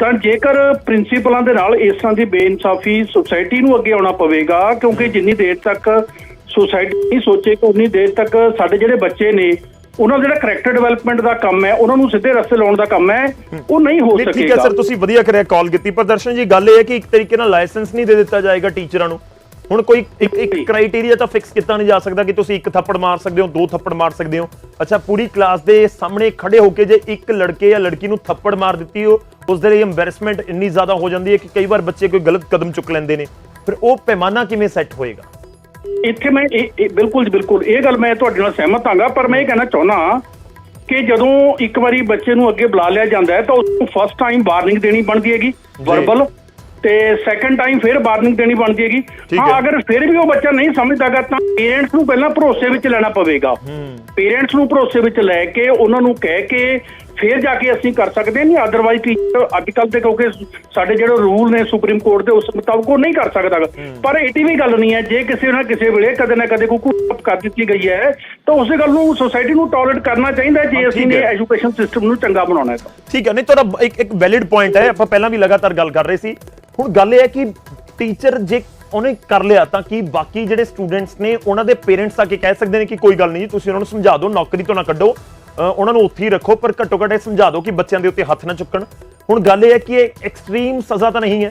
ਤਾਂ ਜੇਕਰ ਪ੍ਰਿੰਸੀਪਲਾਂ ਦੇ ਨਾਲ ਇਸ ਤਰ੍ਹਾਂ ਦੀ ਬੇਇਨਸਾਫੀ ਸੁਸਾਇਟੀ ਨੂੰ ਅੱਗੇ ਆਉਣਾ ਪਵੇਗਾ ਕਿਉਂਕਿ ਜਿੰਨੀ ਦੇਰ ਤੱਕ ਸੁਸਾਇਟੀ ਨਹੀਂ ਸੋਚੇ ਕਿ ਉਨੀ ਦੇਰ ਤੱਕ ਸਾਡੇ ਜਿਹੜੇ ਬੱਚੇ ਨੇ ਉਹਨਾਂ ਦਾ ਜਿਹੜਾ ਕਰੈਕਟਰ ਡਿਵੈਲਪਮੈਂਟ ਦਾ ਕੰਮ ਹੈ ਉਹਨਾਂ ਨੂੰ ਸਿੱਧੇ ਰਸਤੇ ਲਾਉਣ ਦਾ ਕੰਮ ਹੈ ਉਹ ਨਹੀਂ ਹੋ ਨਹੀਂ ਠੀਕ ਹੈ ਸਕੇਗਾ। ਸਰ ਤੁਸੀਂ ਵਧੀਆ ਕਰਿਆ ਕਾਲ ਕੀਤੀ ਪਰ ਦਰਸ਼ਨ ਜੀ ਗੱਲ ਇਹ ਹੈ ਕਿ ਇੱਕ ਤਰੀਕੇ ਨਾਲ ਲਾਇਸੈਂਸ ਨਹੀਂ ਦੇ ਦਿੱਤਾ ਜਾਏਗਾ ਟੀਚਰਾਂ ਨੂੰ। ਹੁਣ ਕੋਈ ਇੱਕ ਇੱਕ ਕ੍ਰਾਈਟੇਰੀਆ ਤਾਂ ਫਿਕਸ ਕੀਤਾ ਨਹੀਂ ਜਾ ਸਕਦਾ ਕਿ ਤੁਸੀਂ ਇੱਕ ਥੱਪੜ ਮਾਰ ਸਕਦੇ ਹੋ ਦੋ ਥੱਪੜ ਮਾਰ ਸਕਦੇ ਹੋ। ਅੱਛਾ ਪੂਰੀ ਕਲਾਸ ਦੇ ਸਾਹਮਣੇ ਖੜੇ ਹੋ ਕੇ ਜੇ ਇੱਕ ਲੜਕੇ ਜਾਂ ਲੜਕੀ ਨੂੰ ਥੱਪੜ ਮਾਰ ਦਿੱਤੀ ਹੋ ਉਸ ਦੇ ਲਈ ਐਮਬੈਰਸਮੈਂਟ ਇੰਨੀ ਜ਼ਿਆਦਾ ਹੋ ਜਾਂਦੀ ਹੈ ਕਿ ਕਈ ਵਾਰ ਬੱਚੇ ਕੋਈ ਗਲਤ ਕਦਮ ਚੁੱਕ ਲੈਂਦੇ ਨੇ। ਫਿਰ ਉਹ ਪੈਮਾਨਾ ਕਿਵੇਂ ਸੈੱਟ ਹੋਏਗਾ? ਇੱਥੇ ਮੈਂ ਇਹ ਬਿਲਕੁਲ ਜੀ ਬਿਲਕੁਲ ਇਹ ਗੱਲ ਮੈਂ ਤੁਹਾਡੇ ਨਾਲ ਸਹਿਮਤ ਹਾਂਗਾ ਪਰ ਮੈਂ ਇਹ ਕਹਿਣਾ ਚਾਹੁੰਦਾ ਕਿ ਜਦੋਂ ਇੱਕ ਵਾਰੀ ਬੱਚੇ ਨੂੰ ਅੱਗੇ ਬੁਲਾ ਲਿਆ ਜਾਂਦਾ ਹੈ ਤਾਂ ਉਸ ਨੂੰ ਫਸਟ ਟਾਈਮ ਵਾਰਨਿੰਗ ਦੇਣੀ ਬਣਦੀ ਹੈਗੀ ਵਰਬਲ ਤੇ ਸੈਕੰਡ ਟਾਈਮ ਫਿਰ ਵਾਰਨਿੰਗ ਦੇਣੀ ਬਣਦੀ ਹੈਗੀ। ਹੈ। ਹਾਂ ਅਗਰ ਫਿਰ ਵੀ ਉਹ ਬੱਚਾ ਨਹੀਂ ਸਮਝਦਾਗਾ ਤਾਂ ਪੇਰੈਂਟਸ ਨੂੰ ਪਹਿਲਾਂ ਭਰੋਸੇ ਵਿੱਚ ਲੈਣਾ ਪਵੇਗਾ। ਪੇਰੈਂਟਸ ਨੂੰ ਭਰੋਸੇ ਵਿੱਚ ਲੈ ਕੇ ਉਹਨਾਂ ਨੂੰ ਕਹਿ ਕੇ ਫਿਰ ਜਾ ਕੇ ਅਸੀਂ ਕਰ ਸਕਦੇ ਨਹੀਂ ਅਦਰਵਾਈਜ਼ ਟੀਚਰ ਅੱਜ ਕੱਲ ਤੇ ਕਿਉਂਕਿ ਸਾਡੇ ਜਿਹੜੇ ਰੂਲ ਨੇ ਸੁਪਰੀਮ ਕੋਰਟ ਦੇ ਉਸ ਮੁਤਾਬਕ ਉਹ ਨਹੀਂ ਕਰ ਸਕਦਾ। ਪਰ ਇਹ ਵੀ ਗੱਲ ਨਹੀਂ ਹੈ ਜੇ ਕਿਸੇ ਨਾ ਕਿਸੇ ਵੇਲੇ ਕਦੇ ਨਾ ਕਦੇ ਕੋਈ ਕੁੱਟ ਕਰ ਦਿੱਤੀ ਗਈ ਹੈ ਤਾਂ ਉਸੇ ਗੱਲ ਨੂੰ ਸੋਸਾਇਟੀ ਨੂੰ ਟੋਲਰੇਟ ਕਰਨਾ ਚਾਹੀਦਾ ਜੇ ਅਸੀਂ ਠੀਕ ਨੇ ਹੈ। ਐਜੂਕੇਸ਼ਨ ਸਿਸਟਮ ਨੂੰ ਚੰਗਾ ਬਣਾਉਣਾ ਹੈ ਠੀਕ ਹੈ ਨਹੀਂ ਤੁਹਾਡਾ ਇੱਕ ਇੱਕ ਵੈਲਿਡ ਪੁਆਇੰਟ ਹੈ ਆਪਾਂ ਪਹਿਲਾਂ ਵੀ ਲਗਾਤਾਰ ਗੱਲ ਕਰ ਰਹੇ ਸੀ ਹੁਣ ਗੱਲ ਇਹ ਹੈ ਕਿ ਟੀਚਰ ਜੇ ਉਹਨੇ ਕਰ ਲਿਆ ਤਾਂ ਕੀ ਬਾਕੀ ਜਿਹੜੇ ਸਟੂਡੈਂਟਸ ਨੇ ਉਹਨਾਂ ਦੇ ਪੇਰੈਂਟਸ ਆ ਕੇ ਕਹਿ ਸਕਦੇ ਨੇ ਕਿ ਕੋਈ ਗੱਲ ਨਹੀਂ ਤੁਸੀਂ ਉਹਨਾਂ ਨੂੰ ਸਮਝਾ ਦਿਓ ਨੌਕਰੀ ਤੋਂ ਨਾ ਕੱਢੋ ਉਹਨਾਂ ਨੂੰ ਉੱਥੇ ਹੀ ਰੱਖੋ ਪਰ ਘੱਟੋ ਘੱਟ ਇਹ ਸਮਝਾ ਦਿਓ ਕਿ ਬੱਚਿਆਂ ਦੇ ਉੱਤੇ ਹੱਥ ਨਾ ਚੁੱਕਣ। ਹੁਣ ਗੱਲ ਇਹ ਹੈ ਕਿ ਇਹ ਐਕਸਟ੍ਰੀਮ ਸਜ਼ਾ ਤਾਂ ਨਹੀਂ ਹੈ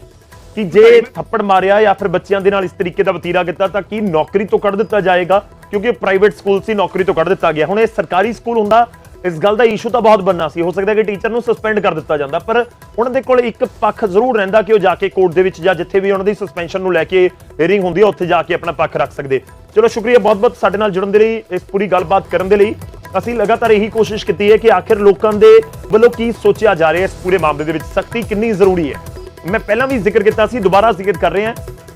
ਕਿ ਜੇ ਥੱਪੜ ਮਾਰਿਆ ਜਾਂ ਫਿਰ ਬੱਚਿਆਂ ਦੇ ਨਾਲ ਇਸ ਤਰੀਕੇ ਦਾ ਵਤੀਰਾ ਕੀਤਾ ਤਾਂ ਕੀ ਨੌਕਰੀ ਤੋਂ ਕੱਢ ਦਿੱਤਾ ਜਾਏਗਾ? ਕਿਉਂਕਿ ਪ੍ਰਾਈਵੇਟ ਸਕੂਲ ਸੀ ਨੌਕਰੀ ਤੋਂ ਕੱਢ ਦਿੱਤਾ ਗਿਆ। ਹੁਣ ਇਹ ਸਰਕਾਰੀ ਸਕੂਲ ਹੁੰਦਾ ਇਸ ਗੱਲ ਦਾ ਇਸ਼ੂ ਤਾਂ ਬਹੁਤ ਬੰਨਾ ਸੀ। ਹੋ ਸਕਦਾ ਕਿ ਟੀਚਰ ਨੂੰ ਸਸਪੈਂਡ ਕਰ ਦਿੱਤਾ ਜਾਂਦਾ ਪਰ ਉਹਨਾਂ ਦੇ ਕੋਲ ਇੱਕ ਪੱਖ ਜ਼ਰੂਰ ਰਹਿੰਦਾ ਕਿ ਉਹ ਜਾ ਕੇ ਕੋਰਟ ਦੇ ਵਿੱਚ ਜਾਂ ਜਿੱਥੇ ਵੀ ਉਹਨਾਂ ਦੀ ਸਸਪੈਂਸ਼ਨ ਨੂੰ ਲੈ ਕੇ ਹੀਅਰਿੰਗ ਹੁੰਦੀ ਹੈ ਉੱਥੇ ਜਾ ਕੇ ਆਪਣਾ ਪੱਖ ਰੱਖ ਸਕਦੇ। ਚਲੋ ਸ਼ੁਕਰੀਆ ਬਹੁਤ ਬਹੁਤ ਸਾਡੇ ਨਾਲ ਜੁੜਨ ਦੇ ਲਈ ਇਸ ਪੂਰੀ ਗੱਲਬਾਤ ਕਰਨ ਦੇ ਲਈ। ਅਸੀਂ ਲਗਾਤਾਰ ਇਹੀ ਕੋਸ਼ਿਸ਼ ਕੀਤੀ ਹੈ ਕਿ ਆਖਿਰ ਲੋਕਾਂ ਦੇ ਵੱਲੋਂ ਕੀ ਸੋਚਿਆ ਜਾ ਰਿਹਾ ਇਸ ਪੂਰੇ ਮਾਮਲੇ ਦੇ ਵਿੱਚ? ਸਖਤੀ ਕਿੰਨੀ ਜ਼ਰੂਰੀ ਹੈ? ਮੈਂ ਪਹਿਲਾਂ ਵੀ ਜ਼ਿਕਰ ਕੀਤਾ ਸੀ, ਦੁਬਾਰਾ ਜ਼ਿਕਰ ਕਰ ਰਹੇ ਹਾਂ।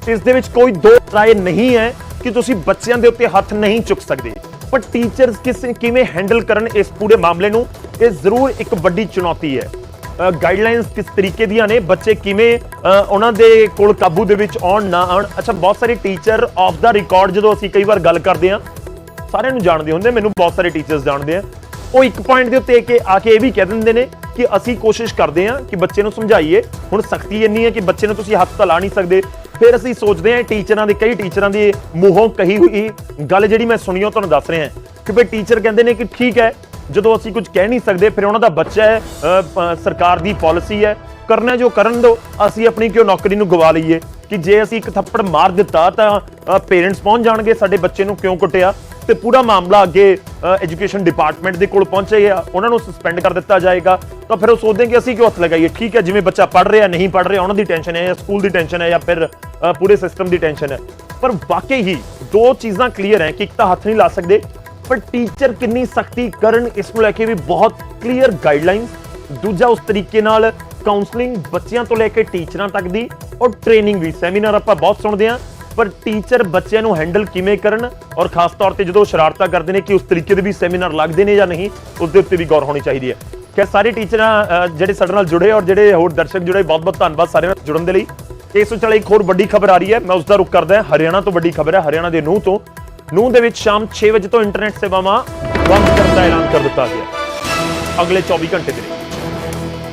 ਇਸ ਦੇ ਵਿੱਚ ਕੋਈ ਦੋ ਰਾਏ ਨਹੀਂ ਹੈ ਕਿ ਤੁਸੀਂ ਬੱਚਿਆਂ ਦੇ ਉੱਤੇ ਹੱਥ ਨਹੀਂ ਚੁੱਕ ਸਕਦੇ। ਪਰ ਟੀਚਰਸ ਕਿਸ ਕਿਵੇਂ ਹੈਂਡਲ ਕਰਨ ਇਸ ਪੂਰੇ ਮਾਮਲੇ ਨੂੰ? ਇਹ ਜ਼ਰੂਰ ਇੱਕ ਵੱਡੀ ਚੁਣੌਤੀ ਹੈ। ਗਾਈਡਲਾਈਨਸ ਕਿਸ ਤਰੀਕੇ ਦੀਆਂ ਨੇ? ਬੱਚੇ ਕਿਵੇਂ ਉਹਨਾਂ ਦੇ ਕੋਲ ਕਾਬੂ ਦੇ ਵਿੱਚ ਆਉਣ, ਨਾ ਆਉਣ? ਅੱਛਾ, ਬਹੁਤ ਸਾਰੇ ਟੀਚਰ ਆਫ ਦਾ ਰਿਕਾਰਡ ਜਦੋਂ ਅਸੀਂ ਕਈ ਵਾਰ ਗੱਲ ਕਰਦੇ ਹਾਂ ਸਾਰਿਆਂ ਨੂੰ ਜਾਣਦੇ ਹੁੰਦੇ ਮੈਨੂੰ ਬਹੁਤ ਸਾਰੇ ਟੀਚਰਸ ਜਾਣਦੇ ਆ। ਉਹ ਇੱਕ ਪੁਆਇੰਟ ਦੇ ਉੱਤੇ ਕਿ ਆ ਕੇ ਇਹ ਵੀ ਕਹਿ ਦਿੰਦੇ ਨੇ ਕਿ ਅਸੀਂ ਕੋਸ਼ਿਸ਼ ਕਰਦੇ ਹਾਂ ਕਿ ਬੱਚੇ ਨੂੰ ਸਮਝਾਈਏ। ਹੁਣ ਸਖਤੀ ਇੰਨੀ ਹੈ ਕਿ ਬੱਚੇ ਨੂੰ ਤੁਸੀਂ ਹੱਥ ਤਾਂ ਲਾ ਨਹੀਂ ਸਕਦੇ। ਫਿਰ ਅਸੀਂ ਸੋਚਦੇ ਹਾਂ ਟੀਚਰਾਂ ਦੇ, ਕਈ ਟੀਚਰਾਂ ਦੀ ਮੂੰਹੋਂ ਕਹੀ ਹੋਈ ਗੱਲ ਜਿਹੜੀ ਮੈਂ ਸੁਣੀ ਉਹ ਤੁਹਾਨੂੰ ਦੱਸ ਰਿਹਾ ਕਿ ਭਈ ਟੀਚਰ ਕਹਿੰਦੇ ਨੇ ਕਿ ਠੀਕ ਹੈ, ਜਦੋਂ ਅਸੀਂ ਕੁਝ ਕਹਿ ਨਹੀਂ ਸਕਦੇ, ਫਿਰ ਉਹਨਾਂ ਦਾ ਬੱਚਾ ਹੈ ਸਰਕਾਰ ਦੀ ਪਾਲਿਸੀ ਹੈ, ਕਰਨਾ ਜੋ ਕਰਨ ਦੋ, ਅਸੀਂ ਆਪਣੀ ਕਿਉਂ ਨੌਕਰੀ ਨੂੰ ਗਵਾ ਲਈਏ? ਕਿ ਜੇ ਅਸੀਂ ਇੱਕ ਥੱਪੜ ਮਾਰ ਦਿੱਤਾ ਤਾਂ ਪੇਰੈਂਟਸ ਪਹੁੰਚ ਜਾਣਗੇ, ਸਾਡੇ ਬੱਚੇ ਨੂੰ ਕਿਉਂ ਕੁੱਟਿਆ? ਤੇ ਪੂਰਾ ਮਾਮਲਾ ਅੱਗੇ ਐਜੂਕੇਸ਼ਨ ਡਿਪਾਰਟਮੈਂਟ ਦੇ ਕੋਲ ਪਹੁੰਚੇਗਾ ਉਹਨਾਂ ਨੂੰ ਸਸਪੈਂਡ ਕਰ ਦਿੱਤਾ ਜਾਏਗਾ। ਤਾਂ ਫਿਰ ਉਹ ਸੋਚਦੇ ਕਿ ਅਸੀਂ ਕਿਉਂ ਹੱਥ ਲਗਾਈਏ? ਠੀਕ ਹੈ, ਜਿਵੇਂ ਬੱਚਾ ਪੜ ਰਿਹਾ, ਨਹੀਂ ਪੜ ਰਿਹਾ, ਉਹਨਾਂ ਦੀ ਟੈਨਸ਼ਨ ਹੈ ਜਾਂ ਸਕੂਲ ਦੀ ਟੈਨਸ਼ਨ ਹੈ ਜਾਂ ਫਿਰ ਪੂਰੇ ਸਿਸਟਮ ਦੀ ਟੈਨਸ਼ਨ ਹੈ। ਪਰ ਵਾਕਈ ਹੀ ਦੋ ਚੀਜ਼ਾਂ ਕਲੀਅਰ ਹੈ ਕਿ ਇੱਕ ਤਾਂ ਹੱਥ ਨਹੀਂ ਲਾ ਸਕਦੇ, ਪਰ ਟੀਚਰ ਕਿੰਨੀ ਸਖਤੀ ਕਰਨ, ਇਸ ਨੂੰ ਲੈ ਕੇ ਵੀ ਬਹੁਤ ਕਲੀਅਰ ਗਾਈਡਲਾਈਨਸ ਦੂਜਾ ਉਸ ਤਰੀਕੇ ਨਾਲ ਕਾਉਂਸਲਿੰਗ ਬੱਚਿਆਂ ਤੋਂ ਲੈ ਕੇ ਟੀਚਰਾਂ ਤੱਕ ਦੀ ਔਰ ਟ੍ਰੇਨਿੰਗ ਵੀ। ਸੈਮੀਨਾਰ ਆਪਾਂ ਬਹੁਤ ਸੁਣਦੇ ਹਾਂ। ਪਰ ਟੀਚਰ ਬੱਚਿਆਂ ਨੂੰ ਹੈਂਡਲ ਕਿਵੇਂ ਕਰਨ ਔਰ ਖਾਸ ਤੌਰ ਤੇ ਜਦੋਂ ਸ਼ਰਾਰਤਾਂ ਕਰਦੇ ਨੇ ਕਿ ਉਸ ਤਰੀਕੇ ਦੇ ਵੀ ਸੈਮੀਨਾਰ ਲੱਗਦੇ ਨੇ ਜਾਂ ਨਹੀਂ ਉਸ ਦੇ ਉੱਤੇ ਵੀ ਗੌਰ ਹੋਣੀ ਚਾਹੀਦੀ ਹੈ। ਕਿ ਸਾਰੇ ਟੀਚਰਾਂ ਜਿਹੜੇ ਸਾਡੇ ਨਾਲ ਜੁੜੇ ਔਰ ਜਿਹੜੇ ਹੋਰ ਦਰਸ਼ਕ ਜੁੜੇ ਬਹੁਤ ਬਹੁਤ ਧੰਨਵਾਦ ਸਾਰਿਆਂ ਨਾਲ ਜੁੜਨ ਦੇ ਲਈ। ਇਸ ਵਿੱਚ ਇੱਕ ਹੋਰ ਵੱਡੀ ਖਬਰ ਆ ਰਹੀ ਹੈ, ਮੈਂ ਉਸ ਦਾ ਰੁਕ ਕਰਦਾ ਹਰਿਆਣਾ ਤੋਂ ਵੱਡੀ ਖਬਰ ਹੈ, ਹਰਿਆਣਾ ਦੇ ਨੂਹ ਤੋਂ। ਨੂਹ ਦੇ ਵਿੱਚ ਸ਼ਾਮ 6 ਵਜੇ ਤੋਂ ਇੰਟਰਨੈਟ ਸੇਵਾਵਾਂ ਬੰਦ ਕਰਨ ਦਾ ਐਲਾਨ ਕਰ ਦਿੱਤਾ ਗਿਆ। ਅਗਲੇ 24 ਘੰਟੇ ਦੇ ਲਈ।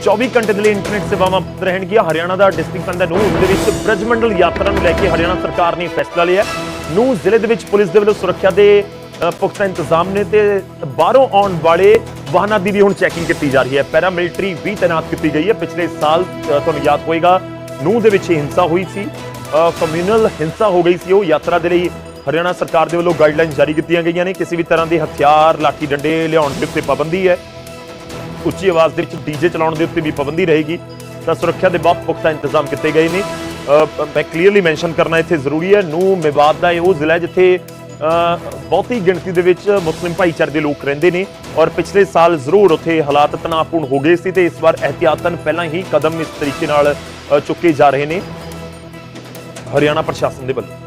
24 ਘੰਟੇ ਦੇ ਲਈ ਇੰਟਰਨੈਟ ਸੇਵਾਵਾਂ ਰਹਿਣਗੀਆਂ। ਹਰਿਆਣਾ ਦਾ ਡਿਸਟ੍ਰਿਕਟ ਪੈਂਦਾ ਨੂਹ ਦੇ ਵਿੱਚ ਬ੍ਰਜ ਮੰਡਲ ਯਾਤਰਾ ਨੂੰ ਲੈ ਕੇ ਹਰਿਆਣਾ ਸਰਕਾਰ ਨੇ ਫੈਸਲਾ ਲਿਆ ਨੂਹ ਜ਼ਿਲ੍ਹੇ ਦੇ ਵਿੱਚ ਪੁਲਿਸ ਦੇ ਵੱਲੋਂ ਸੁਰੱਖਿਆ ਦੇ ਪੁਖਤਾ ਇੰਤਜ਼ਾਮ ਨੇ ਤੇ ਬਾਹਰੋਂ ਆਉਣ ਵਾਲੇ ਵਾਹਨਾਂ ਦੀ ਵੀ ਹੁਣ ਚੈਕਿੰਗ ਕੀਤੀ ਜਾ ਰਹੀ ਹੈ। ਪੈਰਾ ਮਿਲਟਰੀ ਵੀ ਤਾਇਨਾਤ ਕੀਤੀ ਗਈ ਹੈ। ਪਿਛਲੇ ਸਾਲ ਤੁਹਾਨੂੰ ਯਾਦ ਹੋਏਗਾ ਨੂਹ ਦੇ ਵਿੱਚ ਇਹ ਹਿੰਸਾ ਹੋਈ ਸੀ। ਕਮਿਊਨਲ ਹਿੰਸਾ ਹੋ ਗਈ ਸੀ। ਉਹ ਯਾਤਰਾ ਦੇ ਲਈ ਹਰਿਆਣਾ ਸਰਕਾਰ ਦੇ ਵੱਲੋਂ ਗਾਈਡਲਾਈਨ ਜਾਰੀ ਕੀਤੀਆਂ ਗਈਆਂ ਨੇ। ਕਿਸੇ ਵੀ ਤਰ੍ਹਾਂ ਦੇ ਹਥਿਆਰ ਲਾਠੀ ਡੰਡੇ ਲਿਆਉਣ ਦੇ ਉੱਤੇ ਪਾਬੰਦੀ ਹੈ। ਉੱਚੀ ਆਵਾਜ਼ ਦੇ ਵਿੱਚ ਡੀਜੇ ਚਲਾਉਣ ਦੇ ਉੱਤੇ ਵੀ ਪਾਬੰਦੀ ਰਹੇਗੀ, ਤਾਂ ਸੁਰੱਖਿਆ ਦੇ ਬਹੁਤ ਪੁਖਤਾ ਇੰਤਜ਼ਾਮ ਕੀਤੇ ਗਏ ਨੇ। ਮੈਂ ਕਲੀਅਰਲੀ ਮੈਂਸ਼ਨ ਕਰਨਾ ਇੱਥੇ ਜ਼ਰੂਰੀ ਹੈ ਨੂੰ ਮੇਵਾਤ ਦਾ ਇਹ ਉਹ ਜ਼ਿਲ੍ਹਾ ਜਿੱਥੇ ਬਹੁਤੀ ਗਿਣਤੀ ਦੇ ਵਿੱਚ ਮੁਸਲਿਮ ਭਾਈਚਾਰੇ ਦੇ ਲੋਕ ਰਹਿੰਦੇ ਨੇ ਔਰ ਪਿਛਲੇ ਸਾਲ ਜ਼ਰੂਰ ਉੱਥੇ ਹਾਲਾਤ ਤਣਾਅਪੂਰਨ ਹੋ ਗਏ ਸੀ ਤੇ ਇਸ ਵਾਰ ਅਹਤਿਆਤਨ ਪਹਿਲਾਂ ਹੀ ਕਦਮ ਇਸ ਤਰੀਕੇ ਨਾਲ ਚੁੱਕੇ ਜਾ ਰਹੇ ਨੇ। ਹਰਿਆਣਾ ਪ੍ਰਸ਼ਾਸਨ ਦੇ ਵੱਲੋਂ।